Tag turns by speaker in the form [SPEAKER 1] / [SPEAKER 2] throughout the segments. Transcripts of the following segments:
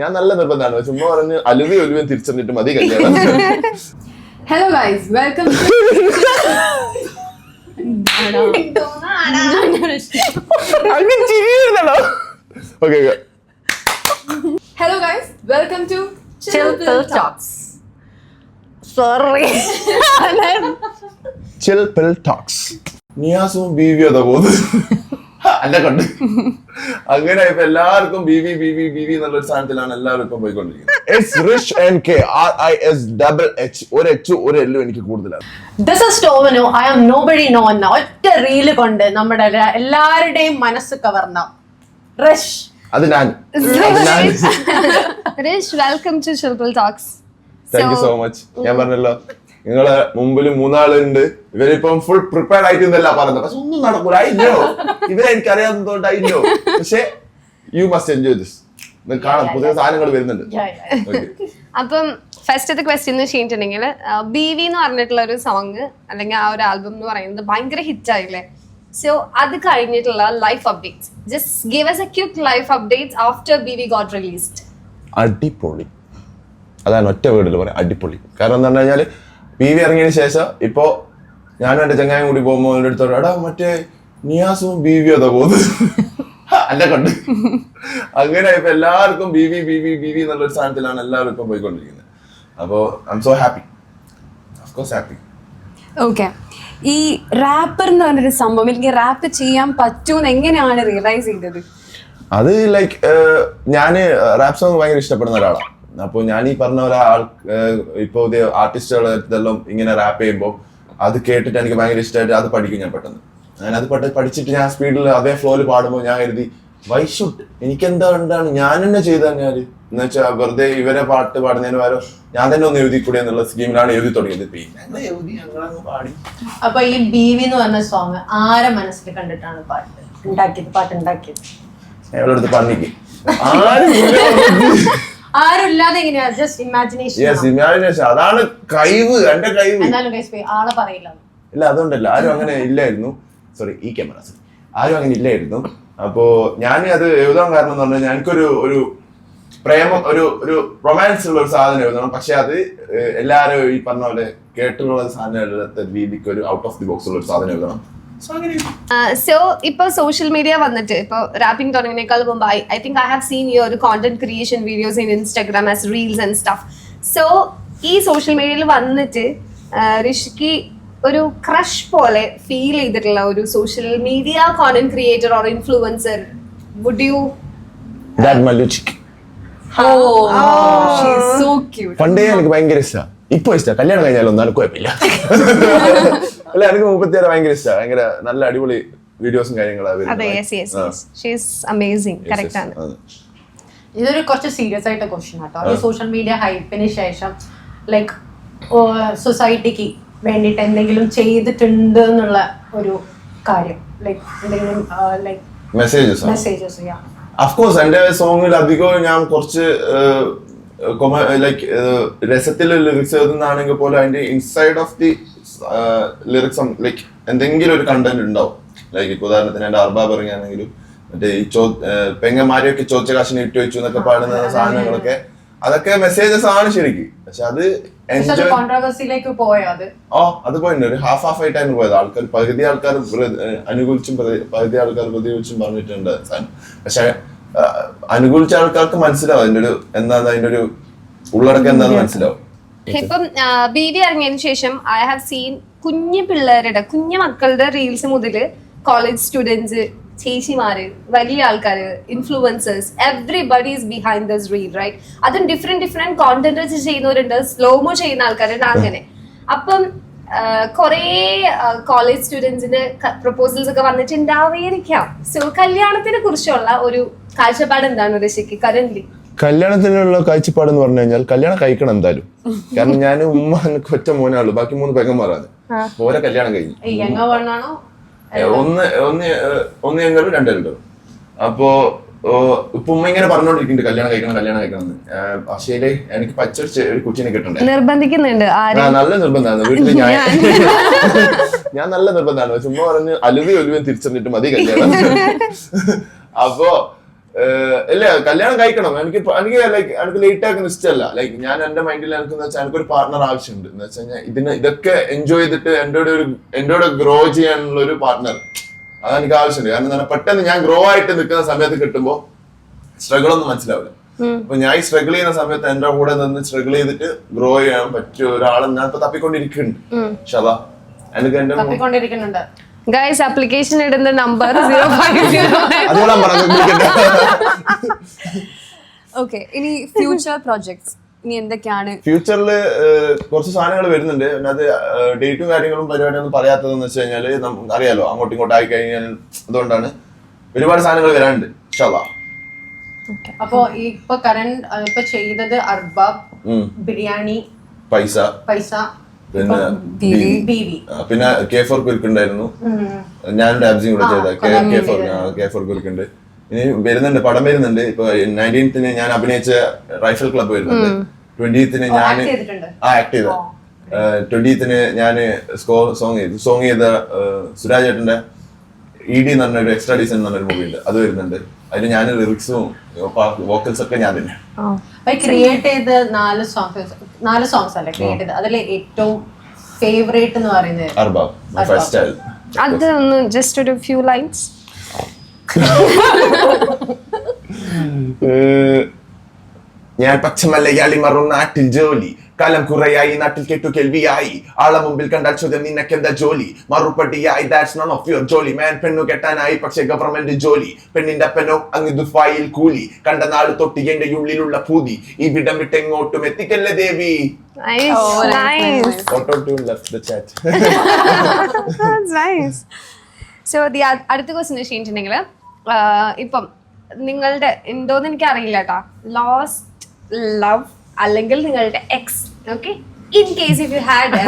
[SPEAKER 1] ഞാൻ നല്ല നിർബന്ധമാണ്. ചുമ്മാ പറഞ്ഞ് അലുവി ഒലുവൻ തിരിച്ചറിഞ്ഞിട്ട് മതി കല്യാണം.
[SPEAKER 2] Hello guys welcome
[SPEAKER 1] okay
[SPEAKER 2] hello guys welcome to
[SPEAKER 3] Chill Pill Talks. Sorry
[SPEAKER 1] Chill Pill Talks നിയാസും ബീവിയോ അതാ പോകുന്നത്. അല്ല കണ്ടു. അങ്ങനെ ഇപ്പൊ എല്ലാവർക്കും B V B V B V എന്നുള്ള എല്ലാവരും ഇപ്പൊ പോയിക്കൊണ്ടിരിക്കുന്നത്. S Rish and K R I S double H ഒരു എച്ച് ഒരു എല്ലും എനിക്ക് കൂടുതലാണ്.
[SPEAKER 3] ദിസ് ഇസ് ടോവനോ ഐ ആം നോബഡി നോ എന്ന ഒറ്റ റീൽ കൊണ്ട് നമ്മുടെ എല്ലാവരുടെയും മനസ്സ് കവർന്ന. റഷ്
[SPEAKER 1] അത് ഞാൻ.
[SPEAKER 4] Welcome to talks
[SPEAKER 1] thank you so much ഞാൻ പറഞ്ഞല്ലോ. നിങ്ങളെ മുമ്പിൽ മൂന്നാളുണ്ട്. ഇവരിപ്പം ഫുൾ പ്രിപ്പയർഡ് ആയിട്ട് എന്നല്ല പറഞ്ഞത്. പക്ഷെ ഒന്നും നടക്കൂല. അയില്ലോ ഇവരെ എനിക്ക് അറിയാവുന്നതുകൊണ്ട് അയില്ലോ പക്ഷെ യു മസ്റ്റ് എൻജോയ് ദിസ് കാണാം. പുതിയ സാധനങ്ങൾ വരുന്നുണ്ട്.
[SPEAKER 4] അപ്പം ഫസ്റ്റത്തെ ക്വസ്റ്റ്യൻ എന്ന് വെച്ചിട്ടുണ്ടെങ്കിൽ ബി വി എന്ന് പറഞ്ഞിട്ടുള്ള ഒരു സോങ് അല്ലെങ്കിൽ ആ ഒരു ആൽബം എന്ന് പറയുന്നത് ഭയങ്കര ഹിറ്റ് ആയില്ലേ? സോ അത് കഴിഞ്ഞിട്ടുള്ള life updates just give us a cute life updates after B V got released
[SPEAKER 1] അടിപൊളി. അതാണ് ഒറ്റ വീടിൽ പറയാം അടിപൊളി. കാരണം എന്താ പറഞ്ഞു കഴിഞ്ഞാൽ പി വി ഇറങ്ങിയതിന് ശേഷം ഇപ്പോ ഞാനും എന്റെ ചങ്ങായും കൂടി പോകുമ്പോൾ എന്റെ അടുത്തോട് എടാ മറ്റേ നിയാസും ബി വി അതാ പോകുന്നത്. അല്ല കണ്ട്. അങ്ങനെ ഇപ്പൊ എല്ലാവർക്കും B V B V B V എന്നുള്ള ഒരു സാധനത്തിലാണ് എല്ലാവരും ഇപ്പൊ പോയിക്കൊണ്ടിരിക്കുന്നത്. അപ്പോ I'm so happy of course happy
[SPEAKER 2] okay ഈ റാപ്പർ എന്ന് പറഞ്ഞൊരു സംഭവം എനിക്ക് റാപ്പ് ചെയ്യാൻ പറ്റുമെന്ന് എങ്ങനെയാണ് റിയലൈസ് ചെയ്തത്?
[SPEAKER 1] അത് ലൈക്ക് ഞാൻ റാപ്പ് സോങ് ഭയങ്കര ഇഷ്ടപ്പെടുന്ന ഒരാളാണ് അപ്പോൾ ഞാൻ ഈ പറഞ്ഞ ഒരാൾ ഇപ്പോൾ പുതിയ ആർട്ടിസ്റ്റുകൾ ഇതെല്ലാം ഇങ്ങനെ റാപ്പ് ചെയ്യുമ്പോൾ അത് കേട്ടിട്ട് എനിക്ക് ഭയങ്കര ഇഷ്ടമായിട്ട് അത് പഠിക്കും ഞാൻ പെട്ടെന്ന്. ഞാൻ അത് പെട്ടെന്ന് പഠിച്ചിട്ട് ഞാൻ സ്പീഡിൽ അതേ ഫ്ലോയിൽ പാടുമ്പോൾ ഞാൻ കരുതി വൈ ഷുഡ് എനിക്കെന്താ എന്താണ്? ഞാൻ തന്നെ ചെയ്ത് ഞാൻ എന്ന് വെച്ചാൽ വെറുതെ ഇവരെ പാട്ട് പാടുന്നതിന് പകരം ഞാൻ തന്നെ ഒന്ന് എഴുതി കൂടി എന്നുള്ള സ്കീമിലാണ് എഴുതി തുടങ്ങിയത്. പിന്നെ എഴുതി? ഞങ്ങളങ്ങ് പാടി.
[SPEAKER 3] അപ്പൊ ഈ ബീവി എന്ന് പറഞ്ഞ സോങ് ആരെ മനസ്സിൽ കണ്ടിട്ടാണ് പാട്ട് ഉണ്ടാക്കിയത് പാട്ട് ഉണ്ടാക്കിയത്
[SPEAKER 1] എവിടെ പറഞ്ഞിക്ക്. ആരും.
[SPEAKER 3] ആരുമില്ലാതെ എങ്ങനെയാ ജസ്റ്റ് ഇമാജിനേഷൻ
[SPEAKER 1] യെസ് ഇമാജിനേഷൻ അതാണ് കഴിവ് എന്റെ കഴിവ്.
[SPEAKER 3] എന്നാലും guys, പോയി ആളെ പറയില്ല.
[SPEAKER 1] ഇല്ല അതുകൊണ്ടല്ല. ആരും അങ്ങനെ ഇല്ലായിരുന്നു. സോറി ഈ ക്യാമറ ആരും അങ്ങനെ ഇല്ലായിരുന്നു. അപ്പോ ഞാൻ അത് എഴുതാൻ കാരണം എന്ന് പറഞ്ഞാൽ എനിക്കൊരു ഒരു പ്രേമം ഒരു ഒരു റൊമാൻസ് ഉള്ള ഒരു സാധനം എഴുതണം. പക്ഷെ അത് ഏഹ്, എല്ലാരും ഈ പറഞ്ഞ പോലെ കേട്ടുള്ള സാധനം എഴുതാത്ത രീതിക്ക് ഒരു ഔട്ട് ഓഫ് ദി ബോക്സ് ഉള്ള ഒരു സാധനം എഴുതണം.
[SPEAKER 4] സോ ഇപ്പൊ സോഷ്യൽ മീഡിയ വന്നിട്ട് ഇപ്പൊ റാപ്പിംഗ് തുടങ്ങിയേക്കാൾ മുമ്പ് I I think I have seen your content creation videos in Instagram as reels and stuff so ഈ സോഷ്യൽ മീഡിയയിൽ വന്നിട്ട് ഋഷിക്ക് ഒരു ക്രഷ് പോലെ ഫീൽ ചെയ്തിട്ടുള്ള ഒരു social media content creator or influencer would you
[SPEAKER 1] പണ്ടേ എനിക്ക് ഭയങ്കര ഇഷ്ടമാണ് ഇപ്പൊ ഇഷ്ടമാണ് കല്യാണം കഴിഞ്ഞാലൊന്നും കുഴപ്പമില്ല. അല്ല എനിക്ക് മുപ്പത്തിയാറ് ഭയങ്കര ഇഷ്ടമാണ് ഭയങ്കര നല്ല അടിപൊളി വീഡിയോസും കാര്യങ്ങളും
[SPEAKER 4] അതെ yes yes yes she's amazing correct ആണ്.
[SPEAKER 3] ഇതൊരു കുറച്ച് സീരിയസ് ആയിട്ട് ക്വസ്റ്റ്യൻ കേട്ടോ ഈ സോഷ്യൽ മീഡിയ ഹൈപ്പിന് ശേഷം ലൈക്ക് സൊസൈറ്റിക്ക് വേണ്ടിയിട്ട് എന്തെങ്കിലും ചെയ്തിട്ടുണ്ട് എന്നുള്ള ഒരു കാര്യം. ലൈക്ക് എന്തെങ്കിലും like
[SPEAKER 1] messages
[SPEAKER 3] messages of
[SPEAKER 1] of course എന്റെ സോങ്ങിൽ അധികവും ഞാൻ കുറച്ച് ലൈക്ക് രസത്തിൽ ലിറിക്സ് എഴുതുന്നതാണെങ്കിൽ പോലും അതിന്റെ inside of the lyrics like എന്തെങ്കിലും ഒരു കണ്ടന്റ് ഉണ്ടാവും. ലൈക്ക് ഇപ്പൊ ഉദാഹരണത്തിന് എന്റെ അർബാബ് ഇറങ്ങിയാണെങ്കിലും മറ്റേ ഈ ചോ പെങ്ങന്മാരെയൊക്കെ ചോദിച്ച കാശിനെ ഇട്ട് വെച്ചു എന്നൊക്കെ പാടുന്ന സാധനങ്ങളൊക്കെ അതൊക്കെ മെസ്സേജസ് ആണ് ശരിക്കും. പക്ഷെ അത് ഓ അത് പോയിട്ടുണ്ട് ഒരു ഹാഫ് ഹാഫ് ആയിട്ടാണ് പോയത്. ആൾക്കാർ പകുതി ആൾക്കാർ അനുകൂലിച്ചും പകുതി ആൾക്കാർ പ്രതികൂലിച്ചും പറഞ്ഞിട്ടുണ്ട് സാധനം പക്ഷെ അനുകൂലിച്ച ആൾക്കാർക്ക് മനസ്സിലാവും അതിന്റെ ഒരു എന്താ അതിന്റെ ഒരു ഉള്ളടക്കം എന്താന്ന് മനസ്സിലാവും.
[SPEAKER 4] ഇപ്പം ബി വി ഇറങ്ങിയതിന് ശേഷം ഐ ഹാവ് സീൻ കുഞ്ഞു പിള്ളേരുടെ കുഞ്ഞു മക്കളുടെ റീൽസ് മുതൽ കോളേജ് സ്റ്റുഡൻസ് ചേച്ചിമാര് വലിയ ആൾക്കാര് influencers everybody is behind this reel right അതും ഡിഫറെന്റ് ഡിഫറെന്റ് കോണ്ടന്റ് ചെയ്യുന്നവരുണ്ട് സ്ലോമോ ചെയ്യുന്ന ആൾക്കാരുണ്ട് അങ്ങനെ. അപ്പം കുറേ കോളേജ് സ്റ്റുഡൻസിന് പ്രപ്പോസൽസ് ഒക്കെ വന്നിട്ടുണ്ടാവേരിക്കാം. സോ കല്യാണത്തിനെ കുറിച്ചുള്ള ഒരു കാഴ്ചപ്പാട് എന്താണ് ഋഷിക്ക് കറന്റ്
[SPEAKER 1] കല്യാണത്തിനുള്ള കാഴ്ചപ്പാട് എന്ന് പറഞ്ഞു കഴിഞ്ഞാൽ കല്യാണം കഴിക്കണം എന്തായാലും. കാരണം ഞാൻ ഉമ്മ എനിക്ക് ഒറ്റ മോനാളു ബാക്കി മൂന്ന് പെങ്ങന്മാരാണ് ഓരോ കല്യാണം കഴിഞ്ഞു. ഒന്ന് ഒന്ന് ഒന്ന് ഞങ്ങളും രണ്ട് രണ്ടും. അപ്പോ ഇപ്പൊ ഉമ്മ ഇങ്ങനെ പറഞ്ഞോണ്ടിരിക്കുന്നുണ്ട് കല്യാണം കഴിക്കണം കല്യാണം കഴിക്കണം എന്ന്. പക്ഷേ എനിക്ക് പച്ചൊരു ചെ- ഒരു കുച്ചിനെ കിട്ടണ്ടേ?
[SPEAKER 4] നിർബന്ധിക്കുന്നുണ്ട്
[SPEAKER 1] നല്ല നിർബന്ധമാണ്. വീട്ടിൽ ഞാൻ ഞാൻ. നല്ല നിർബന്ധമാണ്. ചുമ്മാ പറഞ്ഞ് അലുവി ഒലുവൻ തിരിച്ചറിഞ്ഞിട്ട് മതി കല്യാണം. അപ്പോ ഇല്ല കല്യാണം കഴിക്കണം. എനിക്ക് എനിക്ക് ലൈക്ക് എനിക്ക് ലേറ്റ് ആക്കുന്ന ഇഷ്ടമല്ല. ലൈക്ക് ഞാൻ എന്റെ മൈൻഡിൽ എനിക്ക് എന്ന് വെച്ചാൽ എനിക്കൊരു പാർട്ണർ ആവശ്യമുണ്ട്. എന്ന് വെച്ചാൽ ഇതിന് ഇതൊക്കെ എൻജോയ് ചെയ്തിട്ട് എന്റെ ഒരു എന്റെ കൂടെ ഗ്രോ ചെയ്യാനുള്ള ഒരു പാർട്ണർ അത് എനിക്ക് ആവശ്യമുണ്ട്. കാരണം എന്താണ് പെട്ടെന്ന് ഞാൻ ഗ്രോ ആയിട്ട് നിൽക്കുന്ന സമയത്ത് കിട്ടുമ്പോൾ സ്ട്രഗിൾ ഒന്നും മനസ്സിലാവില്ല അപ്പൊ ഞാൻ ഈ സ്ട്രഗിൾ ചെയ്യുന്ന സമയത്ത് എന്റെ കൂടെ നിന്ന് സ്ട്രഗിൾ ചെയ്തിട്ട് ഗ്രോ ചെയ്യാൻ പറ്റിയ ഒരാളെ ഞാൻ ഇപ്പൊ തപ്പിക്കൊണ്ടിരിക്കുന്നുണ്ട് ഷബ എനിക്ക് എന്റെ
[SPEAKER 4] ഗൈസ് അപ്ലിക്കേഷൻ ഇടുന്ന നമ്പർ സീറോ ഫൈവ് സീറോ
[SPEAKER 1] അതുകൊണ്ടാണ്
[SPEAKER 2] ഓക്കെ ഇനി ഫ്യൂച്ചർ പ്രോജക്ട്സ് ഇനി എന്തൊക്കെയാണ്?
[SPEAKER 1] ഫ്യൂച്ചറിൽ കുറച്ച് സാധനങ്ങൾ വരുന്നുണ്ട്. പിന്നെ അത് ഡേറ്റും കാര്യങ്ങളും പരിപാടിയൊന്നും പറയാത്തതെന്ന് വെച്ച് കഴിഞ്ഞാൽ നമുക്ക് അറിയാലോ അങ്ങോട്ടും ഇങ്ങോട്ടും ആയി കഴിഞ്ഞാൽ അതുകൊണ്ടാണ് ഒരുപാട് സാധനങ്ങൾ വരാനുണ്ട് ഷബ
[SPEAKER 3] അപ്പോ ഇപ്പൊ കറണ്ട് ഇപ്പൊ ചെയ്തത് അർബാബ് ബിരിയാണി
[SPEAKER 1] പൈസ.
[SPEAKER 3] പൈസ
[SPEAKER 1] പിന്നെ പിന്നെ കെ ഫോർ കുരുക്കുണ്ടായിരുന്നു. ഞാൻ ഡാബ്സിയും കൂടെ ചെയ്ത. കെ ഫോർ കെ ഫോർ കുരുക്കുണ്ട്. ഇനി വരുന്നുണ്ട് പടം വരുന്നുണ്ട്. ഇപ്പൊ നയന്റീൻത്തിന് ഞാൻ അഭിനയിച്ച റൈഫിൾ ക്ലബ്ബ് വരുന്നുണ്ട്. ട്വന്റീത്തിന് ഞാൻ? ആ ആക്ട് ചെയ്ത. ട്വന്റീത്തിന് ഞാൻ സ്കോർ സോങ് ചെയ്തു. സോങ് ചെയ്ത സുരാജ് ചേട്ടന്റെ ഇ ഡി എന്ന് പറഞ്ഞ ഒരു എക്സ്ട്രാ ഡീസൻ എന്ന് പറഞ്ഞൊരു മൂവി ഉണ്ട്. അത് വരുന്നുണ്ട്. അതിന് ഞാൻ ലിറിക്സും വോക്കൽസ് ഒക്കെ ഞാൻ തന്നെ.
[SPEAKER 3] ക്രിയേറ്റ് ചെയ്ത നാല് സോങ്സ് നാല് സോങ്സ് അല്ലേ? ക്രിയേറ്റ് ചെയ്ത്. അതിൽ ഏറ്റവും ഫേവറേറ്റ് എന്ന് പറയുന്നത്
[SPEAKER 1] അർബാബ് ഫസ്റ്റ്
[SPEAKER 4] അത് ഒന്ന് ജസ്റ്റ് ഒരു ഫ്യൂ ലൈൻസ്
[SPEAKER 1] ഞാൻ പച്ചമലയാളി മറും നാട്ടിൽ ജോലി. കാലം കുറയായി നാട്ടിൽ കേട്ടു കേൾവിയായി. ആളെ മുമ്പിൽ കണ്ടാൽ ചോദ്യം നിനക്കെന്താ ജോലി? മറുപടിയായി ദാറ്റ്സ് നോൺ ഓഫ് യുവർ ജോലി. മാൻ പെണ്ണു കെട്ടാനായി പക്ഷെ ഗവൺമെന്റ് ജോലി. പെണ്ണിന്റെ അപ്പനോ അങ്ങ് ദുഫായിൽ കൂലി. കണ്ട നാട് തൊട്ടി എന്റെ ഉള്ളിലുള്ള പൂതി ഈ വിടം വിട്ടെങ്ങോട്ടും എത്തിക്കല്ലേ ദേവി?
[SPEAKER 4] Nice
[SPEAKER 1] auto tune left the chat
[SPEAKER 4] nice so the അടുത്ത ക്വസ്റ്റ്യൻ വെച്ചിട്ടുണ്ടെങ്കിൽ ഇപ്പം നിങ്ങളുടെ എന്തോന്ന് എനിക്ക് അറിയില്ല കേട്ടോ ലോസ്റ്റ് ലവ് അല്ലെങ്കിൽ നിങ്ങളുടെ ex okay in case if you had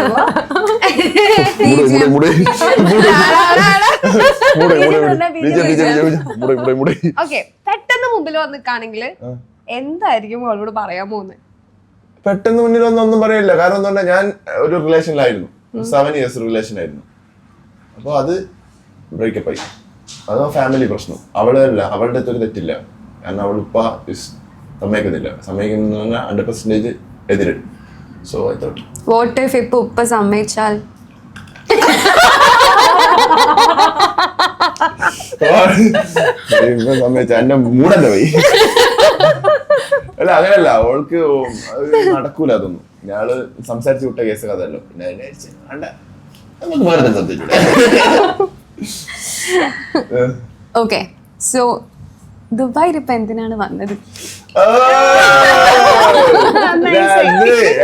[SPEAKER 4] okay പെട്ടെന്ന് മുമ്പിൽ വന്ന് നിൽക്കുകയാണെങ്കിൽ എന്തായിരിക്കും അവളോട് പറയാൻ പോകുന്നത്
[SPEAKER 1] പെട്ടെന്ന് മുന്നിൽ ഒന്നും ഒന്നും പറയില്ല കാരണം എന്താ ഞാൻ ഒരു റിലേഷനിലായിരുന്നു സെവൻ ഇയേഴ്സ് റിലേഷൻ ആയിരുന്നു അപ്പോൾ അത് ബ്രേക്കപ്പ് ആയി. അത് ഫാമിലി പ്രശ്നം. അവളല്ല അവളുടെ അടുത്തൊരു തെറ്റില്ല. കാരണം അവൾ ഇസ് സമ്മതിക്കുന്നില്ല. സമ്മതിക്കുന്ന ഹൺഡ്രഡ് പെർസെന്റേജ് എതിര്. So I thought
[SPEAKER 2] what if ഇപ്പൊ ഉപ്പ സമ്മതിച്ചാൽ?
[SPEAKER 1] സമ്മതിച്ച എന്റെ മൂടല്ല പോയി അല്ല അങ്ങനല്ല. അവൾക്ക് നടക്കൂല അതൊന്നും. ഞാൾ സംസാരിച്ചു വിട്ട കേസ് കഥല്ലോ പിന്നെ നമുക്ക് വേറെ
[SPEAKER 2] ഓക്കെ സോ ദുബായിൽ ഇപ്പൊ എന്തിനാണ് വന്നത്?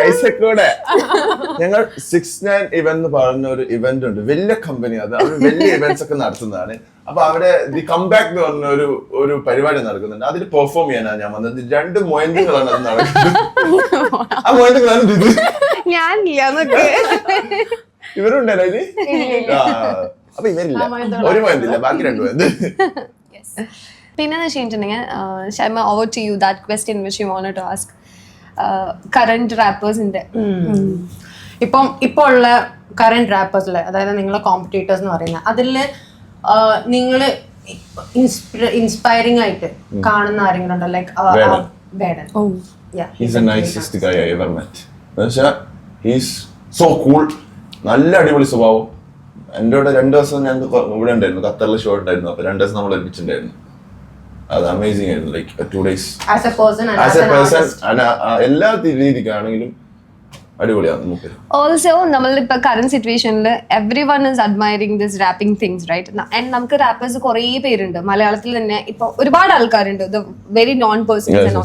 [SPEAKER 1] ഐസക്കോടെ. ഞങ്ങൾ സിക്സ് നയൻ ഇവന്റ് എന്ന് പറഞ്ഞ ഒരു ഇവന്റ് ഉണ്ട്. വലിയ കമ്പനി അത്. അവർ വലിയ ഇവന്റ്സ് ഒക്കെ നടത്തുന്നതാണ്. അപ്പൊ അവിടെ ദി കംബാക്ക് എന്ന് പറഞ്ഞ ഒരു ഒരു പരിപാടി നടക്കുന്നുണ്ട്. അതിൽ പെർഫോം ചെയ്യാനാണ് ഞാൻ വന്നത്. രണ്ട് മൊയന്തുകളാണ് അത് നടക്കുന്നത്. ആ മൊയന്തുകളാണ് ഇത്.
[SPEAKER 4] ഞാൻ
[SPEAKER 1] ഇവരുണ്ടല്ലോ ഇത്? ആ, അപ്പൊ ഇവരില്ല. ഒരു മൊയന്തില്ല. ബാക്കി രണ്ട് മൊയന്റ്
[SPEAKER 4] പിന്നെ വെച്ചിട്ടുണ്ടെങ്കിൽ Shaima over to you that question which you want to ask current റാപ്പേഴ്സിന്റെ
[SPEAKER 3] ഇപ്പം ഇപ്പോൾ ഉള്ള കറന്റ് റാപ്പേഴ്സിൽ അതായത് നിങ്ങളെ കോമ്പറ്റീറ്റേഴ്സ് എന്ന് പറയുന്ന അതിൽ നിങ്ങൾ ഇൻസ്പയറിംഗ് ആയിട്ട് കാണുന്ന ആരെങ്കിലും ഉണ്ടോ like
[SPEAKER 1] Vedan.
[SPEAKER 3] Vedan.
[SPEAKER 2] Oh.
[SPEAKER 3] Yeah.
[SPEAKER 1] He's a nicest guy I ever met എന്നുവെച്ചാൽ ഹീസ് സോ കൂൾ നല്ല അടിപൊളി സ്വഭാവം. എന്റെ കൂടെ രണ്ട് ദിവസം ഞങ്ങൾക്ക് ഇവിടെ ഉണ്ടായിരുന്നു. ഖത്തറിൽ ഷോ ഉണ്ടായിരുന്നു. അപ്പൊ രണ്ട് ദിവസം നമ്മൾ ഒരുമിച്ചിട്ടുണ്ടായിരുന്നു അത് അമേസിംഗ് ആയിരുന്നു like two days
[SPEAKER 3] as a person
[SPEAKER 1] person എല്ലാ രീതിക്കാണെങ്കിലും
[SPEAKER 4] ഓൾസോ നമ്മളിപ്പോ കറന്റ് സിറ്റുവേഷനിൽ everyone is admiring this rapping things right and നമുക്ക് റാപ്പേഴ്സ് കുറേ പേരുണ്ട്. മലയാളത്തിൽ തന്നെ ഇപ്പൊ ഒരുപാട് ആൾക്കാരുണ്ട്. The very known
[SPEAKER 1] person.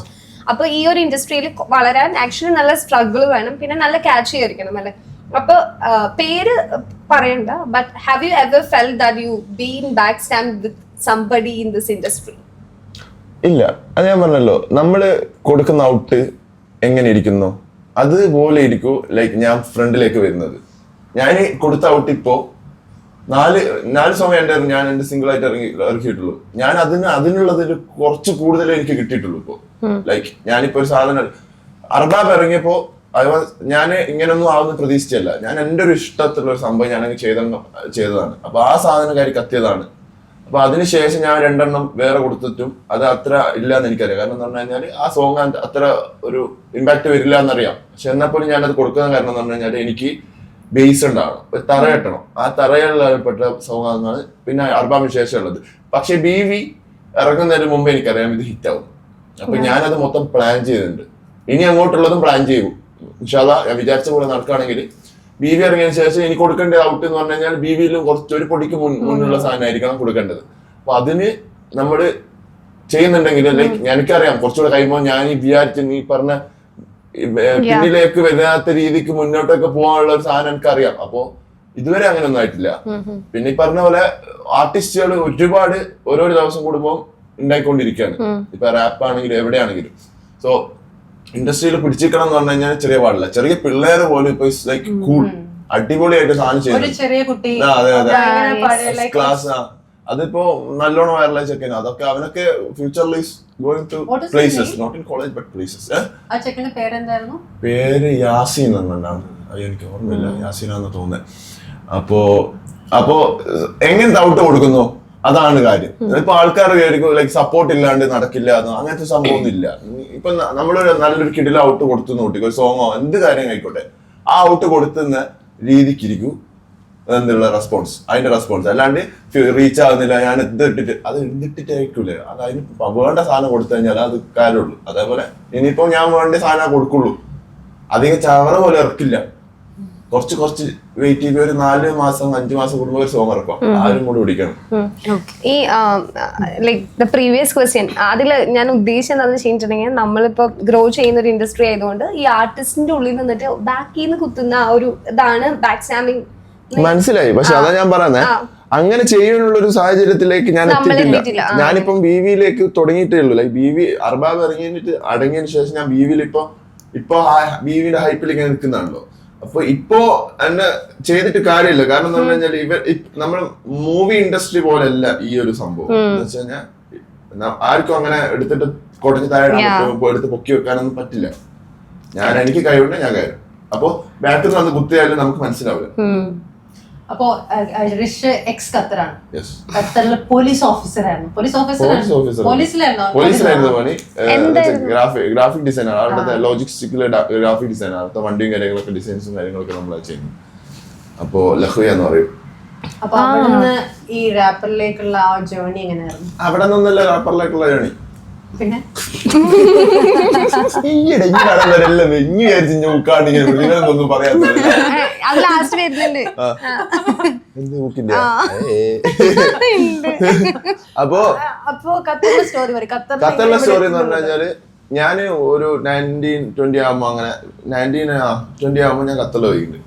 [SPEAKER 4] അപ്പൊ ഈ ഒരു ഇൻഡസ്ട്രിയിൽ വളരാൻ ആക്ച്വലി നല്ല സ്ട്രഗിൾ വേണം. പിന്നെ നല്ല ക്യാച്ച് ചെയ്തിരിക്കണം അല്ലെ? അപ്പൊ പേര് പറയണ്ട but have you ever fell that you been back stand with somebody in this industry
[SPEAKER 1] ഇല്ല അത് ഞാൻ പറഞ്ഞല്ലോ നമ്മൾ കൊടുക്കുന്ന ഔട്ട് എങ്ങനെ ഇരിക്കുന്നു? അതുപോലെ ഇരിക്കൂ ലൈക്ക് ഞാൻ ഫ്രണ്ടിലേക്ക് വരുന്നത്. ഞാൻ കൊടുത്ത ഔട്ട് ഇപ്പോ നാല് നാല് സമയം എന്റെ ഞാൻ എന്റെ സിംഗിൾ ആയിട്ട് ഇറങ്ങി ഇറക്കിയിട്ടുള്ളൂ. ഞാൻ അതിന് അതിനുള്ളതിൽ കുറച്ച് കൂടുതൽ എനിക്ക് കിട്ടിയിട്ടുള്ളൂ ഇപ്പോ. ലൈക്ക് ഞാനിപ്പോ ഒരു സാധനം അർബാബ് ഇറങ്ങിയപ്പോ ഞാൻ ഇങ്ങനൊന്നും ആവുന്ന പ്രതീക്ഷിച്ചല്ല ഞാൻ എന്റെ ഒരു ഇഷ്ടത്തിലുള്ള ഒരു സംഭവം ഞാൻ അങ്ങ് ചെയ്ത ചെയ്തതാണ്. അപ്പൊ ആ സാധനക്കാരി കത്തിയതാണ്. അപ്പൊ അതിനുശേഷം ഞാൻ രണ്ടെണ്ണം വേറെ കൊടുത്തിട്ടും അത് അത്ര ഇല്ല എന്ന് എനിക്കറിയാം. കാരണം എന്ന് പറഞ്ഞു കഴിഞ്ഞാൽ ആ സോങ് അത്ര ഒരു ഇമ്പാക്ട് വരില്ല എന്നറിയാം. പക്ഷെ എന്നാൽ പോലും ഞാനത് കൊടുക്കുന്ന കാരണം എന്ന് പറഞ്ഞു കഴിഞ്ഞാൽ എനിക്ക് ബേസ് ഉണ്ടാവണം. ഒരു തറ കെട്ടണം. ആ തറയിൽപ്പെട്ട സോങ് ആണ് പിന്നെ അർബാമിന് ശേഷം ഉള്ളത്. പക്ഷെ ബി വി ഇറങ്ങുന്നതിന് മുമ്പ് എനിക്കറിയാം ഇത് ഹിറ്റ് ആവും. അപ്പൊ ഞാനത് മൊത്തം പ്ലാൻ ചെയ്തിട്ടുണ്ട്. ഇനി അങ്ങോട്ടുള്ളതും പ്ലാൻ ചെയ്യും. ഇൻഷാല്ല ഞാൻ വിചാരിച്ച പോലെ നടക്കുകയാണെങ്കിൽ ബി വി ഇറങ്ങിയതിന് ശേഷം എനിക്ക് കൊടുക്കേണ്ട ഔട്ട് എന്ന് പറഞ്ഞു കഴിഞ്ഞാൽ ബി വിയിലും കുറച്ച് ഒരു പൊടിക്ക് മുന്നുള്ള സാധനമായിരിക്കണം കൊടുക്കേണ്ടത്. അപ്പൊ അതിന് നമ്മൾ ചെയ്യുന്നുണ്ടെങ്കിൽ ലൈക്ക് എനിക്കറിയാം കുറച്ചുകൂടെ കഴിയുമ്പോൾ ഞാൻ ഈ വിചാരിച്ച നീ പറഞ്ഞ പിന്നിലേക്ക് വരാത്ത രീതിക്ക് മുന്നോട്ടൊക്കെ പോകാനുള്ള ഒരു സാധനം എനിക്കറിയാം. അപ്പോ ഇതുവരെ അങ്ങനെ ഒന്നും ആയിട്ടില്ല. പിന്നെ ഈ പറഞ്ഞ പോലെ ആർട്ടിസ്റ്റുകൾ ഒരുപാട് ഓരോ ദിവസം കൂടുമ്പോൾ ഉണ്ടായിക്കൊണ്ടിരിക്കുകയാണ്. ഇപ്പൊ റാപ്പ് ആണെങ്കിലും എവിടെയാണെങ്കിലും. സോ ഇൻഡസ്ട്രിയിൽ പിടിച്ചിരിക്കണം എന്ന് പറഞ്ഞു കഴിഞ്ഞാൽ ചെറിയ പാടില്ല. ചെറിയ പിള്ളേർ പോലും ഇപ്പൊ ലൈക്ക് കൂൾ അടിപൊളിയായിട്ട് സാധനം
[SPEAKER 3] ഒരു
[SPEAKER 1] ചെയ്യുന്നു
[SPEAKER 3] ചെറിയ കുട്ടി
[SPEAKER 1] ആ, അതെ, അതെ. ക്ലാസ് അതിപ്പോ നല്ലോണം വൈറലായി ചെക്കൻ അതൊക്കെ അവനൊക്കെ ഫ്യൂച്ചറിൽ going to places not in college but places പേര് യാസീൻ എന്നാണ്. അയ്യോ എനിക്ക് ഓർമ്മയില്ല. യാസീനാന്ന് തോന്നുന്നത് അപ്പോ അപ്പോ എങ്ങനെ ഡൗട്ട് കൊടുക്കുന്നു? അതാണ് കാര്യം. ഇപ്പൊ ആൾക്കാർ വിചാരിക്കും ലൈക്ക് സപ്പോർട്ട് ഇല്ലാണ്ട് നടക്കില്ല എന്ന്. അങ്ങനത്തെ സംഭവം ഇല്ല ഇപ്പൊ നമ്മളൊരു നല്ലൊരു കിടിൽ ഔട്ട് കൊടുത്തു നോട്ടിക്കോ ഒരു സോങ്ങോ എന്ത് കാര്യം ആയിക്കോട്ടെ. ആ ഔട്ട് കൊടുത്തുന്ന രീതിക്കിരിക്കൂ. എന്നുള്ള റെസ്പോൺസ് അതിന്റെ റെസ്പോൺസ് അല്ലാണ്ട് റീച്ച് ആകുന്നില്ല ഞാൻ ഇത് ഇട്ടിട്ട് അത് ഇട്ടിട്ടായിരിക്കൂലേ അത് അതിന് വേണ്ട സാധനം കൊടുത്തു കഴിഞ്ഞാൽ അത് കാര്യമുള്ളൂ. അതേപോലെ ഇനിയിപ്പോ ഞാൻ വേണ്ട സാധനം കൊടുക്കുള്ളൂ. അധികം ചവറ പോലെ ഇറക്കില്ല. കുറച്ച് കുറച്ച് വെയിറ്റ് ചെയ്ത് ഒരു നാല് മാസം അഞ്ചു മാസം കൂടുമ്പോൾ ഒരു സോങ് ഇറക്കും. ആരും കൂടി പിടിക്കണം
[SPEAKER 4] ഈ ലൈക് ദ പ്രീവിയസ് ക്വസ്റ്റ്യൻ അതിൽ ഞാൻ ഉദ്ദേശിച്ചത് എന്താണെന്ന് വെച്ചിട്ടുണ്ടെങ്കിൽ നമ്മളിപ്പോ ഗ്രോ ചെയ്യുന്ന ഒരു ഇൻഡസ്ട്രി ആയതുകൊണ്ട് ഈ ആർട്ടിസ്റ്റിന്റെ ഉള്ളിൽ നിന്നിട്ട് ബാക്കിൽ നിന്ന് കുത്തുന്ന ആ ഒരു ഇതാണ് ബാക്ക് സ്റ്റാമ്പിങ്
[SPEAKER 1] മനസ്സിലായി. പക്ഷെ അതാ ഞാൻ പറയുന്നത്. അങ്ങനെ ചെയ്യാനുള്ള ഒരു സാഹചര്യത്തിലേക്ക് ഞാൻ എത്തിയിട്ടില്ല. ഞാനിപ്പം ബി വിയിലേക്ക് തുടങ്ങിയിട്ടേ ഉള്ളൂ. ബി വി അർബാബ് ഇറങ്ങിയിട്ട് അടങ്ങിയതിന് ശേഷം ഞാൻ ബി വിയിൽ ഇപ്പൊ ഇപ്പൊ ബി വിയുടെ ഹൈപ്പിൽ ഇങ്ങനെ നിൽക്കുന്നാണല്ലോ അപ്പൊ ഇപ്പോ എന്നെ ചെയ്തിട്ട് കാര്യമില്ല. കാരണം എന്ന് പറഞ്ഞു കഴിഞ്ഞാൽ ഇവർ നമ്മൾ മൂവി ഇൻഡസ്ട്രി പോലെയല്ല ഈ ഒരു സംഭവം. എന്ന് വെച്ച് കഴിഞ്ഞാൽ ആർക്കും അങ്ങനെ എടുത്തിട്ട് കുടഞ്ഞ് താഴെ എടുത്ത് പൊക്കി വെക്കാനൊന്നും പറ്റില്ല. ഞാൻ എനിക്ക് കഴിവുണ്ട് ഞാൻ കയറും. അപ്പൊ ബാക്കിൽ നിന്ന് വന്ന് കുത്തിയാലും നമുക്ക് മനസ്സിലാവില്ല.
[SPEAKER 3] അപ്പോ റിഷ് എക്സ് ഖത്തറാണ്. ഖത്തറിലെ പോലീസ് ഓഫീസറായിരുന്നു പോലീസ് ഓഫീസർ പോലീസിലായിരുന്നോ
[SPEAKER 1] പോലീസിലായിരുന്നു പണി. ഗ്രാഫിക് ഗ്രാഫിക് ഡിസൈനർ അവിടുത്തെ ലോജിസ്റ്റിക്കൽ ഗ്രാഫിക് ഡിസൈനർ അവിടുത്തെ വണ്ടിയും കാര്യങ്ങളൊക്കെ ഡിസൈൻസും കാര്യങ്ങളൊക്കെ നമ്മൾ ചെയ്യുന്നു. അപ്പോ ലഹുയ എന്ന് പറയും.
[SPEAKER 3] അപ്പൊ ഈ റാപ്പറിലേക്കുള്ള ആ ജേർണി എങ്ങനെയായിരുന്നു?
[SPEAKER 1] അവിടെ നിന്നല്ല റാപ്പറിലേക്കുള്ള ജേണി
[SPEAKER 3] പിന്നെ?
[SPEAKER 1] ഈയിടെ ഈ നടന്നവരെല്ലാം ഇനി വിചാരിച്ചു ഞാൻ ഉൾക്കാണ്ട് ഇങ്ങനെ നിങ്ങളൊന്നും പറയാത്ത
[SPEAKER 4] അത് ലാസ്റ്റ് വരുന്നുണ്ട്.
[SPEAKER 1] അപ്പോ
[SPEAKER 3] അപ്പോ ഖത്തറിലെ സ്റ്റോറി പറയും.
[SPEAKER 1] ഖത്തറിലെ സ്റ്റോറി എന്ന് പറഞ്ഞു കഴിഞ്ഞാൽ ഞാൻ ഒരു നയന്റീൻ ട്വന്റി ആകുമ്പോ അങ്ങനെ നയന്റീൻ ട്വന്റി ആകുമ്പോ ഞാൻ ഖത്തറിൽ പോയിട്ടുണ്ട്.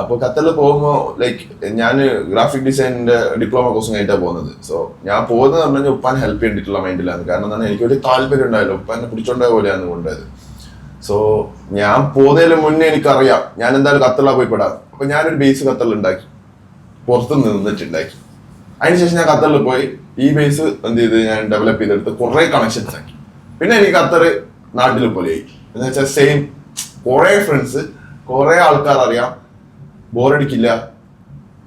[SPEAKER 1] അപ്പൊ ഖത്തറിൽ പോകുമ്പോ ലൈക്ക് ഞാൻ ഗ്രാഫിക് ഡിസൈനിന്റെ ഡിപ്ലോമ കോഴ്സും കഴിഞ്ഞിട്ടാണ് പോകുന്നത്. സോ ഞാൻ പോകുന്നത് പറഞ്ഞു കഴിഞ്ഞാൽ ഉപ്പാൻ ഹെൽപ്പ് ചെയ്തിട്ടുള്ള മൈൻഡിലാണ് കാരണം എന്താണ് എനിക്ക് ഒരു താല്പര്യം ഉണ്ടായല്ലോ ഉപ്പാനെ പിടിച്ചോണ്ടായ പോലെയാണ് കൊണ്ടുപോയത്. സോ ഞാൻ പോകുന്നതിന് മുന്നേ എനിക്കറിയാം ഞാൻ എന്തായാലും ഖത്തറിലാണ് പോയി പെടാം. അപ്പൊ ഞാനൊരു ബേസ് ഖത്തറിൽ ഉണ്ടാക്കി. പുറത്ത് നിന്നിട്ടുണ്ടാക്കി. അതിനുശേഷം ഞാൻ ഖത്തറിൽ പോയി. ഈ ബേസ് എന്ത് ചെയ്ത് ഞാൻ ഡെവലപ്പ് ചെയ്തെടുത്ത് കുറെ കണക്ഷൻസ് ആക്കി. പിന്നെ എനിക്ക് ഖത്തർ നാട്ടിൽ പോലെയായി. എന്ന് വെച്ചാൽ സെയിം കുറെ ഫ്രണ്ട്സ് കുറെ ആൾക്കാർ അറിയാം ബോറടിക്കില്ല.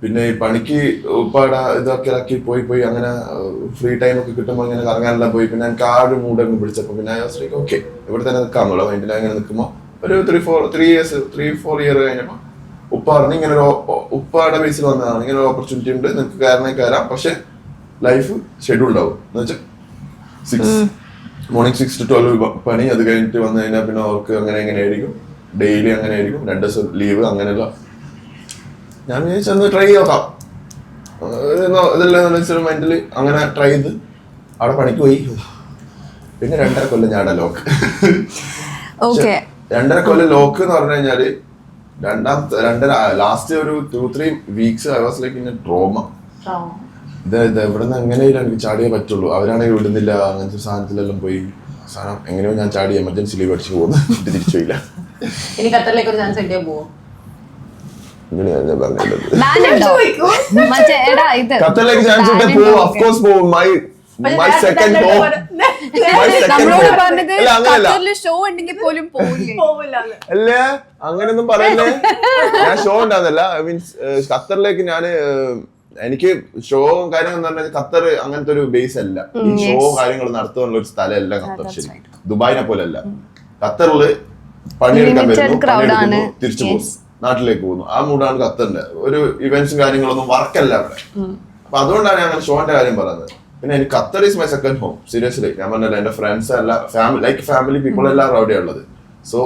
[SPEAKER 1] പിന്നെ ഈ പണിക്ക് ഉപ്പാട ഇതൊക്കെ ഇറക്കി പോയി പോയി അങ്ങനെ ഫ്രീ ടൈം ഒക്കെ കിട്ടുമ്പോൾ ഇങ്ങനെ കറങ്ങാനെല്ലാം പോയി. പിന്നെ എനിക്ക് ആ ഒരു മൂഡ് അങ്ങ് പിടിച്ചപ്പോൾ പിന്നെ ഓക്കെ ഇവിടെ തന്നെ നിൽക്കാന്നുള്ള മൈൻഡിൽ അങ്ങനെ നിൽക്കുമ്പോൾ ഒരു three four three years three four year കഴിഞ്ഞപ്പോൾ ഉപ്പ പറഞ്ഞു ഇങ്ങനെ ഒരു ഉപ്പാട ബേസിൽ വന്നതാണ്. ഇങ്ങനെ ഒരു ഓപ്പർച്യൂണിറ്റി ഉണ്ട്. നിങ്ങൾക്ക് കയറണേ കയറാം പക്ഷെ ലൈഫ് ഷെഡ്യൂൾഡ് ആവും എന്ന് വെച്ചാൽ six morning six to twelve പണി അത് കഴിഞ്ഞിട്ട് വന്നു കഴിഞ്ഞാൽ പിന്നെ അവർക്ക് അങ്ങനെ എങ്ങനെ ആയിരിക്കും. ഡെയിലി അങ്ങനെ ആയിരിക്കും. രണ്ട് ദിവസം ലീവ് അങ്ങനെയുള്ള ഞാൻ വിചാരിച്ചൊന്ന് ട്രൈ നോക്കാം ഇതെല്ലാം വെച്ചൊരു മൈൻഡിൽ അങ്ങനെ ട്രൈ ചെയ്ത് അവിടെ പണിക്ക് പോയി. പിന്നെ രണ്ടര കൊല്ലം ഞാൻ ലോക്ക്
[SPEAKER 2] ഓക്കെ
[SPEAKER 1] രണ്ടര കൊല്ലം ലോക്ക് എന്ന് പറഞ്ഞു കഴിഞ്ഞാൽ രണ്ടാമത്തെ രണ്ടര ലാസ്റ്റ് ഒരു two three weeks I was like in trauma ഇത് ഇത് എവിടെ നിന്ന് എങ്ങനെയും എനിക്ക് ചാടിയേ പറ്റുള്ളൂ. അവരാണെങ്കിൽ വിടുന്നില്ല അങ്ങനത്തെ സാധനത്തിലെല്ലാം പോയി. സാധനം എങ്ങനെയോ ഞാൻ ചാടി എമർജൻസി ലീവ് അടിച്ച് പോകുന്നു. തിരിച്ചു പോയില്ല.
[SPEAKER 3] ഇനി ഖത്തറിലേക്ക് ഒരു ചാൻസ് കിട്ടിയാൽ പോവും
[SPEAKER 1] ഇങ്ങനെയാണ് ഞാൻ പറഞ്ഞത്
[SPEAKER 4] ബാൻ ഉണ്ടോ മറ്റേ എടാ ഇത്
[SPEAKER 1] ഖത്തറിലേക്ക് ചാൻസ് പോവും. പോവും. മൈ മൈ സെക്കൻഡ് ഹോം
[SPEAKER 2] നമ്മളോട് പറഞ്ഞത് ഖത്തറിൽ ഷോ ഉണ്ടെങ്കിൽ പോലും
[SPEAKER 3] പോവില്ല?
[SPEAKER 1] അല്ലേ? അങ്ങനെയൊന്നും പറയല്ലേ? ഞാൻ ഷോ ഉണ്ടാകുന്നില്ല ഐ മീൻസ് ഖത്തറിലേക്ക് ഞാൻ എനിക്ക് ഷോ കാര്യങ്ങളെന്ന് പറഞ്ഞാൽ ഖത്തർ അങ്ങനത്തെ ഒരു ബേസ് അല്ല. ഈ ഷോ കാര്യങ്ങൾ നടത്തുന്നുള്ള ഒരു സ്ഥലമല്ല ഖത്തർ ശരി. ദുബായിനെ പോലെ അല്ല ഖത്തറിൽ പണിയെടുക്കാൻ വരുന്നു
[SPEAKER 4] ആണ്.
[SPEAKER 1] തിരിച്ചു
[SPEAKER 4] Yes.
[SPEAKER 1] നാട്ടിലേക്ക് പോകുന്നു. ആ മൂടാണ് കത്തന്റെ ഒരു ഇവന്റ്സും കാര്യങ്ങളൊന്നും വർക്കല്ല അവിടെ. അപ്പൊ അതുകൊണ്ടാണ് ഞാൻ ഷോന്റെ കാര്യം പറയുന്നത്. പിന്നെ എനിക്ക് Qatar is my second home seriously ഞാൻ പറഞ്ഞല്ലോ എന്റെ ഫ്രണ്ട്സ് അല്ല ഫാമിലി ലൈക്ക് ഫാമിലി പീപ്പിൾ എല്ലാവരും അവിടെ ഉള്ളത്. So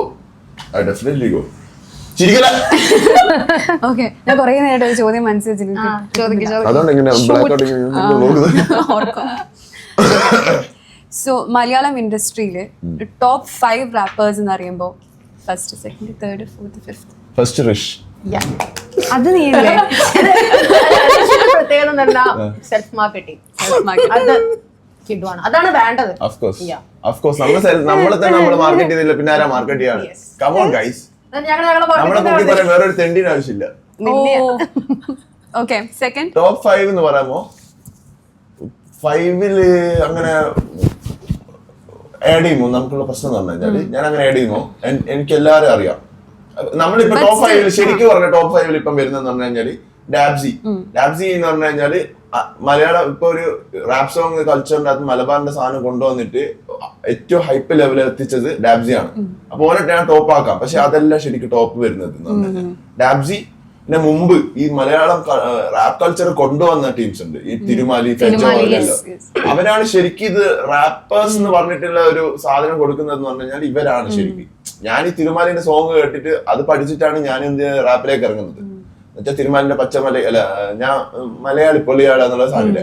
[SPEAKER 1] I definitely go
[SPEAKER 2] okay ഞാൻ കുറേ നേരമായിട്ട് ഒരു ചോദ്യം മനസ്സിൽ സോ മലയാളം ഇൻഡസ്ട്രിയിൽ ടോപ്പ് ഫൈവ് റാപ്പേഴ്സ് എന്ന് അറിയുമ്പോൾ first second third fourth fifth
[SPEAKER 1] first Rish
[SPEAKER 4] അത് നീ
[SPEAKER 3] പ്രത്യേകത എന്താ സെൽഫ് മാർക്കറ്റിംഗ് അത് കിട്ടുവാണ് അതാണ് വേണ്ടത്.
[SPEAKER 1] Of course
[SPEAKER 3] Yeah.
[SPEAKER 1] Of course നമ്മൾ നമ്മളെ തന്നെ നമ്മൾ മാർക്കറ്റ് ചെയ്തില്ല പിന്നെ ആരാ മാർക്കറ്റ് ചെയ്യാണ്
[SPEAKER 3] Yes.
[SPEAKER 1] കമോൺ ഗൈസ്
[SPEAKER 3] ഞങ്ങൾ ഞങ്ങളെ
[SPEAKER 1] നമ്മളെ പൊക്കി പറയാൻ വേറൊരു തെണ്ടിന് ആവശ്യമില്ല.
[SPEAKER 2] ഓക്കെ സെക്കൻഡ്
[SPEAKER 1] ടോപ്പ് ഫൈവ് എന്ന് പറയുമ്പോ ഫൈവിൽ അങ്ങനെ ആഡ് ചെയ്യുമോ? നമുക്കുള്ള പ്രശ്നം എന്ന് പറഞ്ഞു കഴിഞ്ഞാൽ ഞാൻ അങ്ങനെ ആഡ് ചെയ്യുമോ? എനിക്ക് എല്ലാവരും അറിയാം. നമ്മളിപ്പോ ടോപ്പ് ഫൈവിൽ ശരിക്കും പറഞ്ഞ ടോപ്പ് ഫൈവിൽ ഇപ്പം വരുന്നത് പറഞ്ഞു കഴിഞ്ഞാൽ ഡാബ്സി ഡാബ്സി എന്ന് പറഞ്ഞു കഴിഞ്ഞാൽ മലയാളം ഇപ്പൊ ഒരു റാപ്പ് സോങ് കൾച്ചറിന്റെ അകത്ത് മലബാറിന്റെ സാധനം കൊണ്ടുവന്നിട്ട് ഏറ്റവും ഹൈപ്പ് ലെവലിൽ എത്തിച്ചത് ഡാബ്സിയാണ് അപ്പൊ ഓരോ ഞാൻ ടോപ്പ് ആക്കാം. പക്ഷെ അതല്ല ശരിക്കും ടോപ്പ് വരുന്നത് ഡാബ്സി പിന്നെ മുമ്പ് ഈ മലയാളം റാപ്പ് കൾച്ചർ കൊണ്ടുവന്ന ടീംസ് ഉണ്ട്. ഈ തിരുമാലി അവരാണ് ശരിക്കും ഇത് റാപ്പേഴ്സ് എന്ന് പറഞ്ഞിട്ടുള്ള ഒരു സാധനം കൊടുക്കുന്നത് എന്ന് പറഞ്ഞു കഴിഞ്ഞാൽ ഇവരാണ് ശരിക്കും. ഞാൻ ഈ തിരുമാലിന്റെ സോങ് കേട്ടിട്ട് അത് പഠിച്ചിട്ടാണ് ഞാൻ എന്ത് റാപ്പിലേക്ക് ഇറങ്ങുന്നത്. എന്നുവെച്ചാൽ തിരുമാലിന്റെ പച്ചമല അല്ല ഞാൻ മലയാളി പൊളിയാള എന്നുള്ള സാധനമില്ല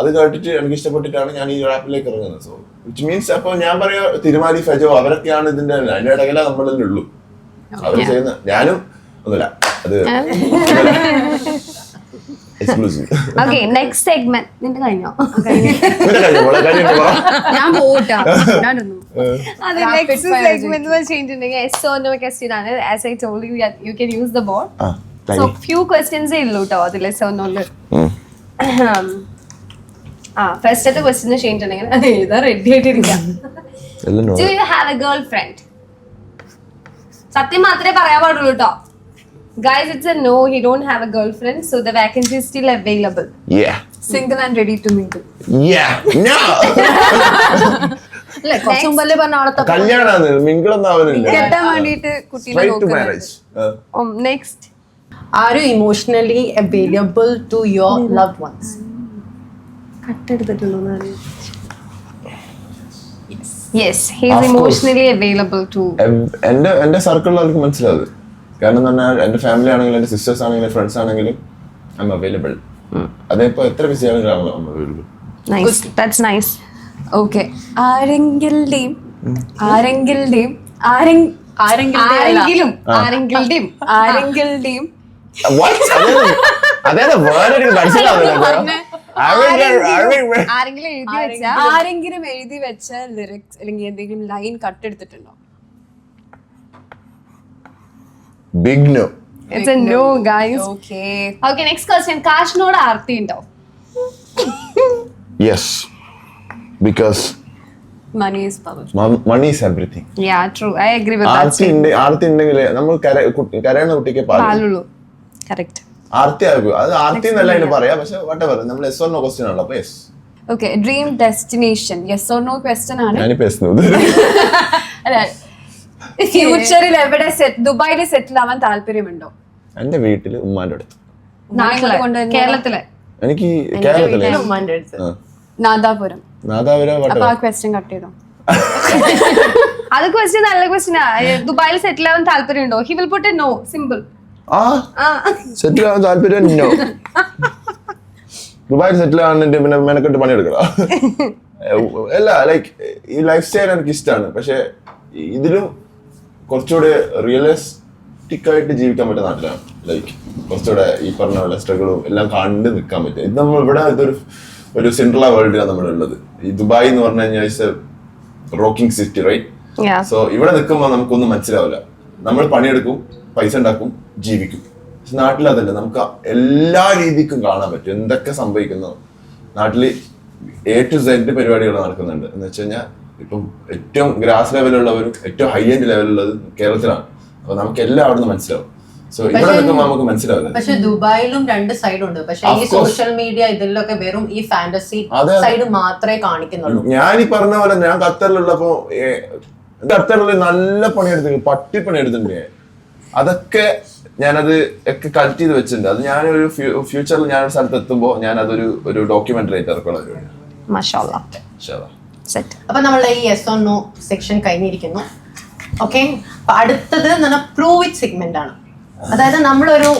[SPEAKER 1] അത് കേട്ടിട്ട് എനിക്ക് ഇഷ്ടപ്പെട്ടിട്ടാണ് ഞാൻ ഈ റാപ്പിലേക്ക് ഇറങ്ങുന്നത്. സോ വിച്ച് മീൻസ് അപ്പൊ ഞാൻ പറയാ തിരുമാലി ഫെജോ അവരൊക്കെയാണ് ഇതിന്റെ അതിന്റെ ഇടയിലേ നമ്മളല്ലേ ഉള്ളൂ. അവർ ചെയ്യുന്ന ഞാനും ഒന്നുമില്ല. അത് എക്സ്ക്ലൂസീവ്
[SPEAKER 4] ഓക്കെ നെക്സ്റ്റ് സെഗ്മെന്റ് നിന്റെ കഴിഞ്ഞോ?
[SPEAKER 2] ഞാൻ ഞാനൊന്നു
[SPEAKER 4] അത് നെക്സ്റ്റ് സെഗ്മെന്റ് എന്ന് വെച്ചിട്ടുണ്ടെങ്കിൽ എസ് ഓ നോ ക്വസ്റ്റ്യൻ ആണ്. As I told you you can use the board so few ക്വസ്റ്റ്യൻസേ ഉള്ളൂ കേട്ടോ അതിൽ എസ് ഓ നോൽ ആ ഫസ്റ്റത്തെ ക്വസ്റ്റ്യൻ ചെയ്തിട്ടുണ്ടെങ്കിൽ എഴുതാ ready ആയിട്ടിരിക്കാം. Do you have a girlfriend സത്യം മാത്രമേ പറയാൻ പാടുള്ളൂ കേട്ടോ guys it's a no he don't have a girlfriend so the vacancy still available
[SPEAKER 1] Yeah.
[SPEAKER 2] Single and ready to mingle
[SPEAKER 1] Yeah. No.
[SPEAKER 3] അല്ലേ കുറച്ച് മുമ്പല്ലേ പറഞ്ഞ ആളത്തെ
[SPEAKER 1] കല്യാണാണ് മിങ്കിളൊന്നും ആവുന്നില്ല
[SPEAKER 2] കെട്ടാൻ വേണ്ടിയിട്ട് കുട്ടീനെ
[SPEAKER 1] Straight to marriage. Uh,
[SPEAKER 4] next
[SPEAKER 3] are you emotionally available to your love ones
[SPEAKER 4] yes he
[SPEAKER 1] Of
[SPEAKER 4] is
[SPEAKER 1] course.
[SPEAKER 4] Emotionally available to
[SPEAKER 1] M- എന്റെ എന്റെ സർക്കിളിലവർക്ക് മനസ്സിലാവും കാരണം എന്ന് പറഞ്ഞാൽ എന്റെ ഫാമിലി ആണെങ്കിലും എന്റെ സിസ്റ്റേഴ്സ് ആണെങ്കിലും ഫ്രണ്ട്സ് ആണെങ്കിലും ഐ എം അവൈലബിൾ അതേപ്പോ എത്ര ബിസി ആണെങ്കിലും I'm available
[SPEAKER 4] nice that's nice
[SPEAKER 2] okay ആരെങ്കിലുടെയും ആരെങ്കിലുടെയും ആരെ- ആരെങ്കിലുടെയും അല്ല.
[SPEAKER 4] ആരെങ്കിലും
[SPEAKER 2] ആരെങ്കിലുടെയും
[SPEAKER 1] എനിക്ക് മനസ്സിലാവുന്നില്ല
[SPEAKER 4] ആരെങ്കിലും എഴുതി വെച്ചാ?
[SPEAKER 2] ആരെങ്കിലും എഴുതി വെച്ച ലിറിക്സ് അല്ലെങ്കിൽ എന്തെങ്കിലും line cut കട്ടെടുത്തിട്ടുണ്ടോ
[SPEAKER 1] big no
[SPEAKER 4] it's a no guys
[SPEAKER 2] okay
[SPEAKER 4] okay next question കാശിനോട് ആർത്തി ഉണ്ടോ?
[SPEAKER 1] Yes because
[SPEAKER 2] money is power
[SPEAKER 1] money is everything
[SPEAKER 4] ya true I agree with
[SPEAKER 1] ആർത്തി ഉണ്ട് ആർത്തി ഉണ്ടെങ്കിൽ നമ്മൾ കര- കുട്ടി- കരയുന്ന കുട്ടിക്ക് പാൽ
[SPEAKER 4] പാലുള്ളൂ. കറക്റ്റ്
[SPEAKER 1] ആർത്തി ആകും. അത് ആർത്തി എന്നല്ല അതിന് പറയാ. പക്ഷെ വട്ടവർ നമ്മൾ എസ് ഓർ നോ ക്വസ്റ്റ്യൻ ആണല്ലോ അപ്പൊ yes
[SPEAKER 2] okay dream destination yes or no question ആണ്.
[SPEAKER 1] ഞാനിപ്പോ എസ്
[SPEAKER 2] അല്ല ഫ്യൂച്ചറിൽ എവിടെ സെറ്റ് ദുബായിൽ സെറ്റിൽ ആവാൻ താല്പര്യമുണ്ടോ?
[SPEAKER 1] എന്റെ വീട്ടിൽ ഉമ്മാന്റെ അടുത്ത്.
[SPEAKER 4] കേരളത്തിലെ.
[SPEAKER 1] എനിക്ക് കേരളത്തിലെ
[SPEAKER 3] ഉമ്മാന്റെ അടുത്ത്.
[SPEAKER 2] നാദാപുരം.
[SPEAKER 1] നാദാപുര
[SPEAKER 2] അപ്പൊ ആ ക്വസ്റ്റ്യൻ കട്ട് ചെയ്തോ?
[SPEAKER 4] അത് ക്വസ്റ്റ്യൻ നല്ല ക്വസ്റ്റ്യൻ ദുബായിൽ സെറ്റിൽ ആവാൻ താല്പര്യമുണ്ടോ? He will put a no simple
[SPEAKER 1] ആ. സെറ്റിൽ ആവാൻ താല്പര്യം നോ ദുബായിൽ സെറ്റിൽ ആവാൻ പിന്നെ മെനക്കെട്ട് പണിയെടുക്കണം? അല്ല ലൈക്ക് ഈ ലൈഫ് സ്റ്റൈൽ എനിക്ക് ഇഷ്ടമാണ് പക്ഷെ ഇതിലും കുറച്ചുകൂടെ റിയലിസ്റ്റിക് ആയിട്ട് ജീവിക്കാൻ പറ്റിയ നാട്ടിലാണ്. ലൈക്ക് കുറച്ചുകൂടെ ഈ പറഞ്ഞ പോലെ സ്ട്രഗിളും എല്ലാം കണ്ട് നിൽക്കാൻ പറ്റും ഇത് നമ്മൾ ഇവിടെ ഇതൊരു ഒരു സിൻഡ്രല വേൾഡിലാണ് നമ്മുടെ ഉള്ളത്. ഈ ദുബായ് എന്ന് പറഞ്ഞു കഴിഞ്ഞാൽ it's a rocking city right so ഇവിടെ നിൽക്കുമ്പോൾ നമുക്കൊന്നും മനസ്സിലാവില്ല. നമ്മൾ പണിയെടുക്കും പൈസ ഉണ്ടാക്കും ജീവിക്കും. പക്ഷെ നാട്ടിൽ അതല്ല. നമുക്ക് എല്ലാ രീതിക്കും കാണാൻ പറ്റും. എന്തൊക്കെ സംഭവിക്കുന്നു. നാട്ടിൽ എ ടു സെഡ് പരിപാടികൾ നടക്കുന്നുണ്ട്. എന്ന് വെച്ച് കഴിഞ്ഞാൽ ഇപ്പം ഏറ്റവും ഗ്രാസ് ലെവലുള്ളവരും ഏറ്റവും ഹൈ എൻഡ് ലെവലുള്ളത് കേരളത്തിലാണ്. അപ്പൊ നമുക്ക് എല്ലാം അവിടെ നിന്ന് മനസ്സിലാവും സോ ഇവിടെ നിൽക്കുമ്പോൾ നമുക്ക് മനസ്സിലാവില്ല
[SPEAKER 3] പക്ഷെ ദുബായിലും രണ്ട് സൈഡ് ഉണ്ട് പക്ഷെ ഈ സോഷ്യൽ മീഡിയ ഇതിലൊക്കെ വെറും ഈ ഫാന്റസി സൈഡ് മാത്രമേ കാണിക്കുന്നുള്ളൂ.
[SPEAKER 1] ഞാൻ ഈ പറഞ്ഞ പോലെ ഞാൻ ഖത്തറിലുള്ളപ്പോ ഖത്തറിൽ നല്ല പണിയെടുത്തിട്ടുണ്ട് പട്ടി എടുത്തിട്ടുണ്ട് ഞാൻ. അതൊക്കെ ഞാനത് ഒക്കെ കളക്ട് ചെയ്ത് വെച്ചിട്ടുണ്ട്. അത് ഞാനൊരു ഫ്യൂച്ചറിൽ ഞാൻ ഒരു സ്ഥലത്ത് എത്തുമ്പോൾ ഞാൻ അതൊരു ഒരു ഡോക്യുമെന്ററി ആയിട്ട് ഇറക്കുള്ള പരിപാടിയാണ്.
[SPEAKER 4] സെറ്റ്.
[SPEAKER 3] അപ്പൊ നമ്മളുടെ ഈ എസ് ഓൺ നോ സെക്ഷൻ കഴിഞ്ഞിരിക്കുന്നു. ഓക്കെ അപ്പൊ അടുത്തത് എന്ന് പറഞ്ഞാൽ പ്രൂവ് ഇറ്റ് സെഗ്മെന്റ് ആണ്. അതായത് നമ്മളൊരു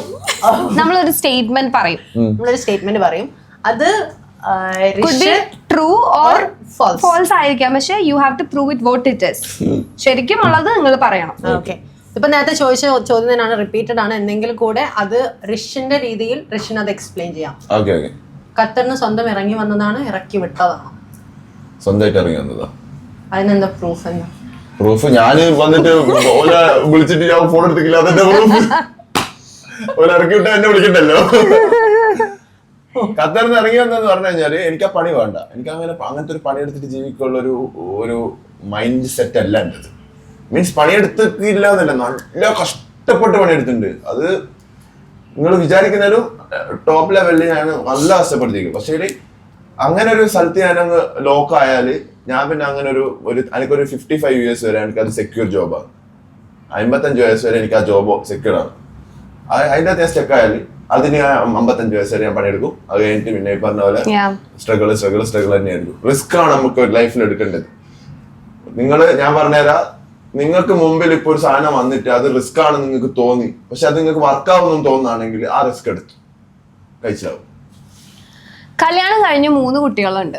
[SPEAKER 4] നമ്മളൊരു സ്റ്റേറ്റ്മെന്റ് പറയും.
[SPEAKER 3] നമ്മളൊരു സ്റ്റേറ്റ്മെന്റ് പറയും. അത്
[SPEAKER 4] ട്രൂ ഓർ
[SPEAKER 3] false.
[SPEAKER 4] ഫോൾസ് ആയിരിക്കാം. പക്ഷെ you have to prove it what it is ശരിക്കും ഉള്ളത് നിങ്ങൾ പറയണം.
[SPEAKER 3] ഓക്കെ ഇപ്പൊ നേരത്തെ ചോദിച്ച ചോദ്യം തന്നെയാണ് റിപ്പീറ്റഡ് ആണ്. എന്തെങ്കിലും കൂടെ അത് റിഷിന്റെ രീതിയിൽ റിഷിന് അത് എക്സ്പ്ലെയിൻ ചെയ്യാം.
[SPEAKER 1] ഓക്കെ ഓക്കെ
[SPEAKER 3] ഖത്തറിന് സ്വന്തം ഇറങ്ങി വന്നതാണ് ഇറക്കി വിട്ടതാണ്.
[SPEAKER 1] സ്വന്തമായിട്ട് ഇറങ്ങി വന്നതാ
[SPEAKER 3] അതിനെന്താ പ്രൂഫ്
[SPEAKER 1] പ്രൂഫ് ഞാൻ വന്നിട്ട് ഓല വിളിച്ചിട്ട് ഞാൻ ഫോൺ എടുത്തില്ല അതെന്റെ പ്രൂഫ് ഓല ഇറക്കി വിട്ടാ എന്നെ വിളിക്കണ്ടല്ലോ. ഖത്തറിൽ നിന്ന് ഇറങ്ങി വന്നെന്ന് പറഞ്ഞു കഴിഞ്ഞാൽ എനിക്ക് ആ പണി വേണ്ട. എനിക്ക് അങ്ങനെ അങ്ങനത്തെ ഒരു പണിയെടുത്തിട്ട് ജീവിക്കാനുള്ള ഒരു ഒരു മൈൻഡ് സെറ്റ് അല്ല എന്റെത്. മീൻസ് പണിയെടുത്തിട്ടില്ല എന്നല്ല നല്ല കഷ്ടപ്പെട്ട് പണിയെടുത്തിട്ടുണ്ട്. അത് നിങ്ങൾ വിചാരിക്കുന്നതിലും ടോപ്പ് ലെവലിൽ ഞാൻ നല്ല കഷ്ടപ്പെടുത്തിയിരിക്കും പക്ഷേ അങ്ങനെ ഒരു സ്ഥലത്ത് ഞാൻ അങ്ങ് ലോക്ക് ആയാൽ ഞാൻ പിന്നെ അങ്ങനെ ഒരു ഒരു എനിക്കൊരു ഫിഫ്റ്റി ഫൈവ് ഇയേഴ്സ് വരെ എനിക്ക് അത് സെക്യൂർ ജോബാണ് അമ്പത്തഞ്ച് വയസ്സ് വരെ എനിക്ക് ആ ജോബ് സെക്യൂർ ആണ്. അതിന്റെ അകത്ത് ഞാൻ സ്റ്റെക്ക് ആയാൽ അതിന് ഞാൻ അമ്പത്തഞ്ച് വയസ്സ് വരെ ഞാൻ പണിയെടുക്കും. അത് കഴിഞ്ഞിട്ട് പിന്നെ പറഞ്ഞ പോലെ സ്ട്രഗിൾ സ്ട്രഗിൾ സ്ട്രഗിൾ തന്നെയായിരിക്കും. റിസ്ക് ആണ് നമുക്ക് ലൈഫിൽ എടുക്കേണ്ടത്. നിങ്ങൾ ഞാൻ പറഞ്ഞുതരാം നിങ്ങൾക്ക് മുമ്പിൽ ഇപ്പോൾ ഒരു സാധനം വന്നിട്ട് അത് റിസ്ക് ആണെന്ന് നിങ്ങൾക്ക് തോന്നി. പക്ഷെ അത് നിങ്ങൾക്ക് വർക്ക് ആവുമെന്ന് തോന്നുകയാണെങ്കിൽ ആ റിസ്ക് എടുത്തു. കഴിച്ചാവും.
[SPEAKER 4] കല്യാണം കഴിഞ്ഞ് മൂന്ന് കുട്ടികളുണ്ട്.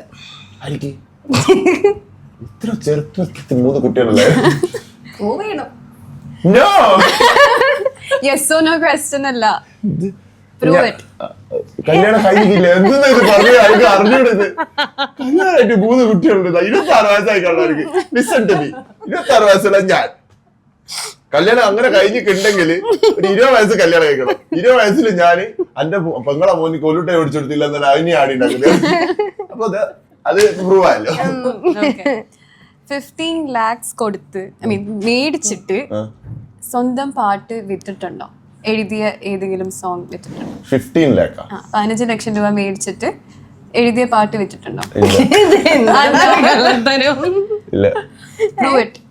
[SPEAKER 1] ഇത്ര ചെറുപ്പത്തിൽ മൂന്ന് കുട്ടികളല്ലേ? നോ
[SPEAKER 2] യെസ് നോ ക്വസ്റ്റ്യൻ അല്ല. പ്രൂവ് ഇറ്റ്
[SPEAKER 1] കല്യാണം കഴിഞ്ഞില്ല എന്തെന്നാ ഇത് പറഞ്ഞു എനിക്ക് അറിഞ്ഞൂടത് കല്യാണമായിട്ട് മൂന്ന് കുട്ടികളുണ്ട്. ഇരുപത്തി ആറ് വയസ്സായി കള്ളവർക്ക് ലിസൺ ടു മീ ഇരുപത്തി ആറ് വയസ്സുള്ള ഞാൻ. കല്യാണം അങ്ങനെ കഴിഞ്ഞിട്ടുണ്ടെങ്കിൽ ഒരു ഇരുപത് വയസ്സ് കല്യാണം കഴിക്കണം. ഇരുപത് വയസ്സിൽ ഞാൻ എന്റെ പെങ്ങളെ മോനി കൊല്ലുട്ടെ ഓടിച്ചെടുത്തില്ല എന്നാൽ അതിനെ ആടി ഉണ്ടാക്കുന്നത് അപ്പൊ അത് അത് പ്രൂവ് ആയല്ലോ.
[SPEAKER 2] ഫിഫ്റ്റീൻ ലാക്സ് കൊടുത്ത് ഐ മീൻ മേടിച്ചിട്ട് സ്വന്തം പാട്ട് വിറ്റിട്ടുണ്ടോ എഴുതിയ ഏതെങ്കിലും സോങ് വിറ്റിട്ടുണ്ടോ
[SPEAKER 1] ഫിഫ്റ്റീൻ ലാക്ക്
[SPEAKER 2] ആ. പതിനഞ്ച് ലക്ഷം രൂപ മേടിച്ചിട്ട് എഴുതിയ പാട്ട് വിറ്റിട്ടുണ്ടോ
[SPEAKER 1] ഇല്ല.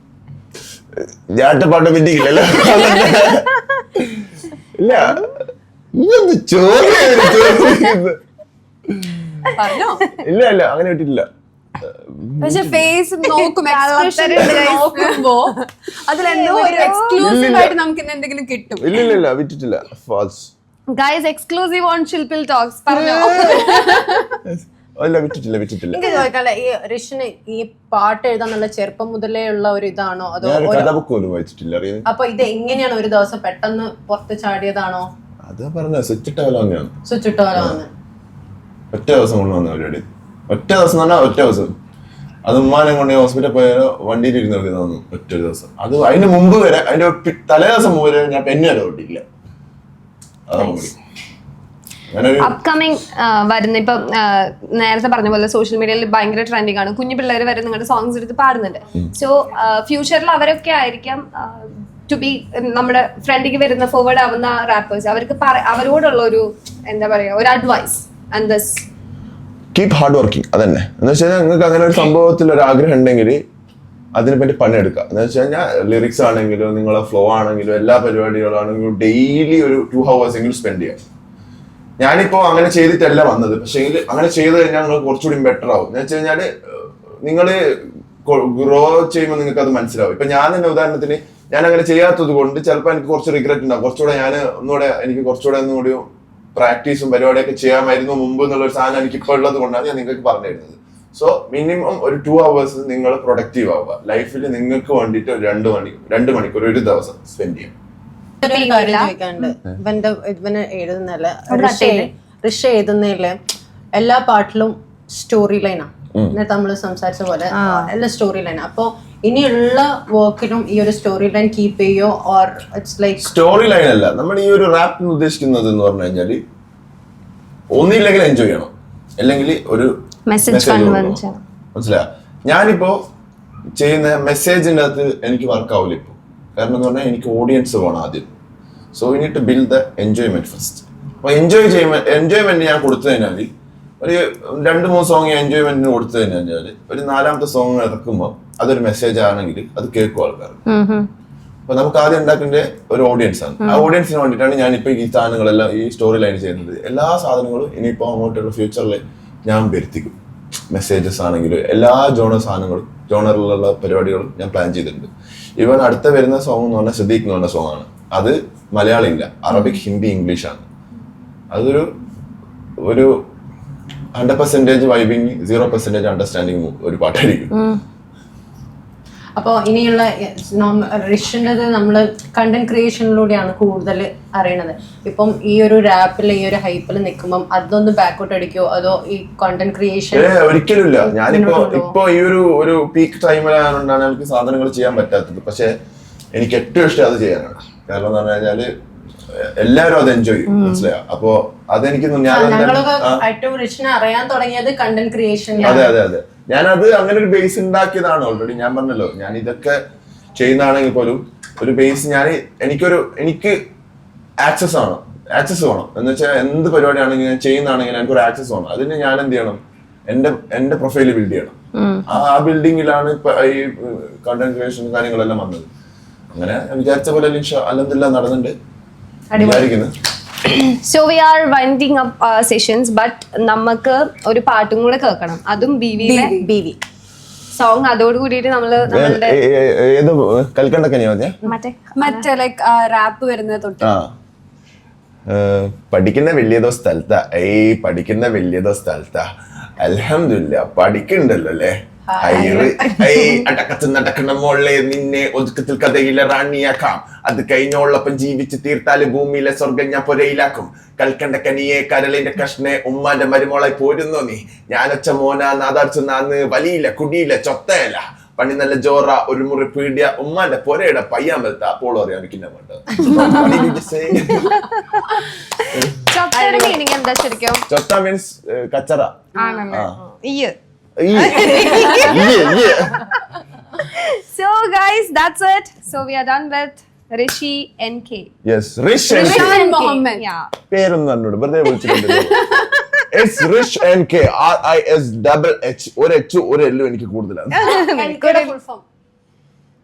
[SPEAKER 1] ഇല്ല
[SPEAKER 2] പ്രൂവ്
[SPEAKER 1] ഞാട്ട് പാട്ട് പറ്റിയില്ലല്ലോ ഇല്ല ഇതൊന്ന് ചോദ്യം ഇല്ല ഇല്ല അങ്ങനെ വിട്ടിട്ടില്ല
[SPEAKER 2] പക്ഷെ ഫേസ് നോക്കും. നോക്കുമ്പോ അതിലെന്തോ ഒരു എക്സ്ക്ലൂസീവ്
[SPEAKER 1] ഇല്ലില്ല.
[SPEAKER 2] ആയിട്ട് നമുക്ക് ഇന്ന് എന്തെങ്കിലും കിട്ടും.
[SPEAKER 1] ഇല്ല ഇല്ല ഇല്ല വിറ്റിട്ടില്ല
[SPEAKER 4] guys exclusive on Chill Pill Talks പറഞ്ഞോ?
[SPEAKER 1] ഇല്ല വിറ്റിട്ടില്ല വിറ്റിട്ടില്ല
[SPEAKER 3] എനിക്ക് ചോദിക്കാനുള്ള ഈ ഋഷിന് ഈ പാട്ട് എഴുതാനുള്ള ചെറുപ്പം മുതലേ ഉള്ള ഒരു ഇതാണോ? അതോ
[SPEAKER 1] ഞാൻ
[SPEAKER 3] ഒരു-
[SPEAKER 1] പോലും വായിച്ചിട്ടില്ല അറിയാം?
[SPEAKER 3] അപ്പൊ ഇത് എങ്ങനെയാണ് ഒരു ദിവസം പെട്ടെന്ന് പുറത്ത് ചാടിയതാണോ?
[SPEAKER 1] അതാ പറഞ്ഞ സ്വിച്ചിട്ട പോലെ തന്നെയാണ്
[SPEAKER 3] സ്വിച്ച് ഇട്ടോ
[SPEAKER 1] ഒറ്റ ദിവസം കൊണ്ട് വന്ന പരിപാടി. ഒറ്റ ദിവസം എന്ന് പറഞ്ഞാൽ ഒറ്റ ദിവസം. അത് ഉമ്മാനെ കൊണ്ട് ഹോസ്പിറ്റലിൽ പോയാലോ വണ്ടിയിൽ ഇരുന്ന് തന്നു ഒറ്റ ഒരു ദിവസം. അത് അതിന് മുമ്പ് വരെ അതിന്റെ പി- തലേ ദിവസം മുമ്പ് വരെ ഞാൻ പെന്നെ വരെ ഒരു
[SPEAKER 4] അപ്കമിങ് വരുന്ന ഇപ്പൊ നേരത്തെ പറഞ്ഞ പോലെ സോഷ്യൽ മീഡിയയിൽ ഭയങ്കര ട്രെൻഡിങ് ആണ്. കുഞ്ഞു പിള്ളേർ വരെ നിങ്ങളുടെ സോങ്സ് എടുത്ത് പാടുന്നുണ്ട്. സോ ഫ്യൂച്ചറിൽ അവരൊക്കെ ആയിരിക്കാം ടു ബി നമ്മുടെ ഫ്രണ്ടിക്ക് വരുന്ന ഫോർവേഡ് ആവുന്ന റാപ്പേഴ്സ് അവർക്ക് അവരോടുള്ള ഒരു എന്താ പറയാ ഒരു advice and this
[SPEAKER 1] keep hard working അതന്നെ. എന്ന് വെച്ചാൽ നിങ്ങൾക്ക് അങ്ങനെ ഒരു സംഭവത്തിൽ ഒരു ആഗ്രഹം ഉണ്ടെങ്കിൽ അതിനെപ്പറ്റി പണിയെടുക്കുക. എന്ന് വെച്ച് കഴിഞ്ഞാൽ ലിറിക്സ് ആണെങ്കിലും നിങ്ങളെ ഫ്ലോ ആണെങ്കിലും എല്ലാ പരിപാടികളാണെങ്കിലും ഡെയിലി ഒരു ടു ഹവേഴ്സ് എങ്കിലും സ്പെൻഡ് ചെയ്യാം. ഞാനിപ്പോ അങ്ങനെ ചെയ്തിട്ടല്ല വന്നത്. പക്ഷേ അങ്ങനെ ചെയ്ത് കഴിഞ്ഞാൽ നിങ്ങൾ കുറച്ചുകൂടി ബെറ്റർ ആവും. എന്ന് വെച്ച് കഴിഞ്ഞാൽ നിങ്ങൾ ഗ്രോ ചെയ്യുമ്പോൾ നിങ്ങൾക്ക് അത് മനസ്സിലാവും. ഇപ്പൊ ഞാൻ തന്നെ ഉദാഹരണത്തിന് ഞാൻ അങ്ങനെ ചെയ്യാത്തത് കൊണ്ട് ചിലപ്പോൾ എനിക്ക് കുറച്ച് റിഗ്രറ്റ് ഉണ്ടാവും. കുറച്ചുകൂടെ ഞാൻ ഒന്നുകൂടെ എനിക്ക് കുറച്ചുകൂടെ ഒന്നുകൂടി പ്രാക്ടീസും പരിപാടിയൊക്കെ ചെയ്യാമായിരുന്നു മുമ്പ് എന്നുള്ള ഒരു സാധനം എനിക്ക് ഇപ്പോൾ ഉള്ളത് കൊണ്ടാണ് ഞാൻ നിങ്ങൾക്ക് പറഞ്ഞു തരുന്നത്. സോ മിനിമം ഒരു ടു അവേഴ്സ് നിങ്ങൾ പ്രൊഡക്റ്റീവ് ആവുക. ലൈഫിൽ നിങ്ങൾക്ക് വേണ്ടിയിട്ട് രണ്ട് മണി രണ്ട് മണിക്കൂർ ഒരു ദിവസം സ്പെൻഡ് ചെയ്യാം
[SPEAKER 3] ഒരു കാര്യം ഇവന്റെ ഇവന് എഴുതുന്നല്ല. ഋഷ എഴുതുന്നതിൽ എല്ലാ പാട്ടിലും സ്റ്റോറി ലൈനാ നേരത്തെ നമ്മൾ സംസാരിച്ച പോലെ എല്ലാ സ്റ്റോറി ലൈനാണ് അപ്പൊ ഇനിയുള്ള വർക്കിനും ഈ ഒരു സ്റ്റോറി ലൈൻ കീപ്പ് ചെയ്യോ? Or it's like
[SPEAKER 1] story line അല്ല. നമ്മൾ ഈ ഒരു റാപ്പ് ഉദ്ദേശിക്കുന്നത് എന്ന് പറഞ്ഞു കഴിഞ്ഞാൽ ഒന്നില്ലെങ്കിൽ എൻജോയ് ചെയ്യണം. അല്ലെങ്കിൽ ഒരു
[SPEAKER 4] മെസ്സേജ്
[SPEAKER 1] മനസ്സിലാ ഞാനിപ്പോ ചെയ്യുന്ന മെസ്സേജിന്റെ അകത്ത് എനിക്ക് വർക്ക് ആവില്ല കാരണം എന്ന് പറഞ്ഞാൽ എനിക്ക് ഓഡിയൻസ് വേണം ആദ്യം. So you need to build the enjoyment first അപ്പോൾ എൻജോയ് ചെയ്യുമ്പോൾ എൻജോയ്മെന്റ് ഞാൻ കൊടുത്തു കഴിഞ്ഞാൽ ഒരു രണ്ട് മൂന്ന് സോങ് എൻജോയ്മെന്റിന് കൊടുത്തു കഴിഞ്ഞാൽ ഒരു നാലാമത്തെ സോങ് ഇറക്കുമ്പോൾ അതൊരു മെസ്സേജ് ആണെങ്കിൽ അത് കേൾക്കും ആൾക്കാർ അപ്പൊ നമുക്ക് ആദ്യം ഉണ്ടാക്കേണ്ട ഒരു ഓഡിയൻസ് ആണ്. ആ ഓഡിയൻസിന് വേണ്ടിയിട്ടാണ് ഞാൻ ഇപ്പൊ ഈ സാധനങ്ങളെല്ലാം ഈ സ്റ്റോറി ലൈൻ ചെയ്യുന്നത്. എല്ലാ സാധനങ്ങളും ഇനിയിപ്പോ അങ്ങോട്ടുള്ള ഫ്യൂച്ചറിൽ ഞാൻ വരുത്തിക്കും. മെസ്സേജസ് ആണെങ്കിലും എല്ലാ ജോണർ സാധനങ്ങളും ജോണറിലുള്ള പരിപാടികളും ഞാൻ പ്ലാൻ ചെയ്തിട്ടുണ്ട്. ഇവൻ അടുത്ത വരുന്ന സോങ് എന്ന് പറഞ്ഞാൽ സിദ്ദീഖ് എന്ന് പറഞ്ഞ സോങ് ആണ്. അത് മലയാളം ഇല്ല അറബിക് ഹിന്ദി ഇംഗ്ലീഷ് ആണ്. അതൊരു ഒരു hundred percentage vibing zero percentage understanding ഒരു പാട്ടായിരിക്കും.
[SPEAKER 3] അപ്പോൾ ഇനിയുള്ള റിഷിന്റെത് നമ്മൾ കണ്ടന്റ് ക്രിയേഷനിലൂടെയാണ് കൂടുതൽ അറിയണത്. ഇപ്പം ഈ ഒരു റാപ്പിൽ ഈ ഒരു ഹൈപ്പിൽ നിൽക്കുമ്പം അതൊന്ന് ബാക്കോട്ട് അടിക്കോ? അതോ ഈ കണ്ടന്റ് ക്രിയേഷൻ
[SPEAKER 1] ഏ ഒരിക്കലും ഇല്ല ഞാനിപ്പോ ഇപ്പോ ഈ ഒരു ഒരു പീക്ക് ടൈമിലായതുകൊണ്ടാണ് എനിക്ക് സാധനങ്ങൾ ചെയ്യാൻ പറ്റാത്തത്. പക്ഷെ എനിക്ക് ഏറ്റവും ഇഷ്ടം അത് ചെയ്യാനാണ്. കാരണം എന്ന് പറഞ്ഞു കഴിഞ്ഞാൽ എല്ലാവരും അത് എൻജോയ് ചെയ്യും. മനസ്സിലായോ? അപ്പോ അതെനിക്ക് ഞാൻ
[SPEAKER 3] ഏറ്റവും റിഷിനെ അറിയാൻ തുടങ്ങിയത് കണ്ടന്റ്
[SPEAKER 1] അതെ അതെ അതെ. ഞാനത് അങ്ങനെ ഒരു ബേസ് ഉണ്ടാക്കിയതാണ് ഓൾറെഡി ഞാൻ പറഞ്ഞല്ലോ ഞാൻ ഇതൊക്കെ ചെയ്യുന്നതാണെങ്കിൽ പോലും ഒരു ബേസ് ഞാൻ എനിക്കൊരു എനിക്ക് ആക്സസ് ആണ് ആക്സസ് വേണം. എന്ന് വെച്ചാൽ എന്ത് പരിപാടിയാണെങ്കിൽ ഞാൻ ചെയ്യുന്നതാണെങ്കിൽ എനിക്കൊരു ആക്സസ് വേണം. അതിന് ഞാൻ എന്ത് ചെയ്യണം? എന്റെ എന്റെ പ്രൊഫൈൽ ബിൽഡ് ചെയ്യണം. ആ ബിൽഡിങ്ങിലാണ് ഇപ്പൊ ഈ കണ്ടന്റ് ക്രിയേഷൻ കാര്യങ്ങളെല്ലാം വന്നത്. അങ്ങനെ വിചാരിച്ച പോലെ അല്ലെന്നില്ല നടന്നിട്ടുണ്ട് വിചാരിക്കുന്നു.
[SPEAKER 4] So we are winding up sessions but നമുക്ക് ഒരു പാട്ടും കൂടെ കേൾക്കണം. അതും B V
[SPEAKER 3] B V
[SPEAKER 4] song അതോട് കൂടിയിട്ട് നമ്മൾ നമ്മളുടെ
[SPEAKER 1] ഏത്
[SPEAKER 4] മറ്റേ?
[SPEAKER 2] മറ്റേ ലൈക്ക് റാപ്പ് വരുന്നത് തൊട്ട്.
[SPEAKER 1] പഠിക്കുന്ന വലിയതോ സ്ഥലത്താ. ഏയ് പഠിക്കുന്ന വലിയതോ സ്ഥലത്താ. അലഹമില്ല പഠിക്കണ്ടല്ലോ അല്ലേ? ഹൈറ്. ഏയ് അടക്കത്ത് നടക്കണ മോളെ നിന്നെ ഒതുക്കത്തിൽ കഥയിലെ റാണിയാക്കാം. അത് കഴിഞ്ഞോളപ്പം ജീവിച്ച് തീർത്താൽ ഭൂമിയിലെ സ്വർഗം ഞാൻ പുരയിലാക്കും. കൽക്കണ്ട കനിയെ കരളിന്റെ കഷ്ണെ ഉമ്മാന്റെ മരുമോളായി പോരുന്നോ നീ. ഞാനൊച്ച മോന നാദാർച്ചു നാന്ന് വലിയില്ല കുടിയില്ല ചൊത്തയല്ല പണി നല്ല ജോറ ഒരു മുറി പീടിയ ഉമ്മാന്റെ പൊരയുടെ പയ്യാമ്പലത്തെ അപ്പോൾ അറിയാൻ
[SPEAKER 4] വെക്കുന്നുണ്ട്
[SPEAKER 1] ചൊത്ത മീൻസ് കച്ചറ.
[SPEAKER 4] ആണല്ലേ? ഈ
[SPEAKER 1] ഈ, ഈ, ഈ.
[SPEAKER 4] So guys that's it so we are done with Rishi N K
[SPEAKER 1] yes Rish
[SPEAKER 2] Muhammad.
[SPEAKER 1] പേരൊന്നും പറഞ്ഞോട് വെറുതെ വിളിച്ചിട്ടുണ്ട്. It's Rish and K R I S double H ഒരു എച്ച് ഒരു എല്ലും എനിക്ക് കൂടുതലാണ്.
[SPEAKER 3] ഫുൾ ഫോം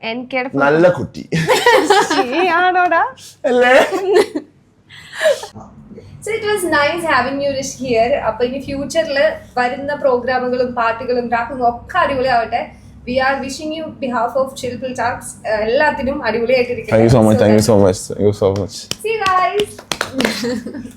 [SPEAKER 4] എൻ കെയുടെ
[SPEAKER 1] നല്ല കുട്ടി.
[SPEAKER 4] ആണോടാ
[SPEAKER 1] അല്ലേ?
[SPEAKER 4] So it was nice having you Rish here അപ്പൊ ഇനി ഫ്യൂച്ചറിൽ വരുന്ന പ്രോഗ്രാമുകളും പാട്ടുകളും റാപ്പും ഒക്കെ അടിപൊളിയാവട്ടെ. We are wishing you behalf of Chill Pill Talks എല്ലാത്തിനും അടിപൊളിയായിട്ടിരിക്കും
[SPEAKER 1] thank you so much thank you so much thank you so much
[SPEAKER 4] See you guys.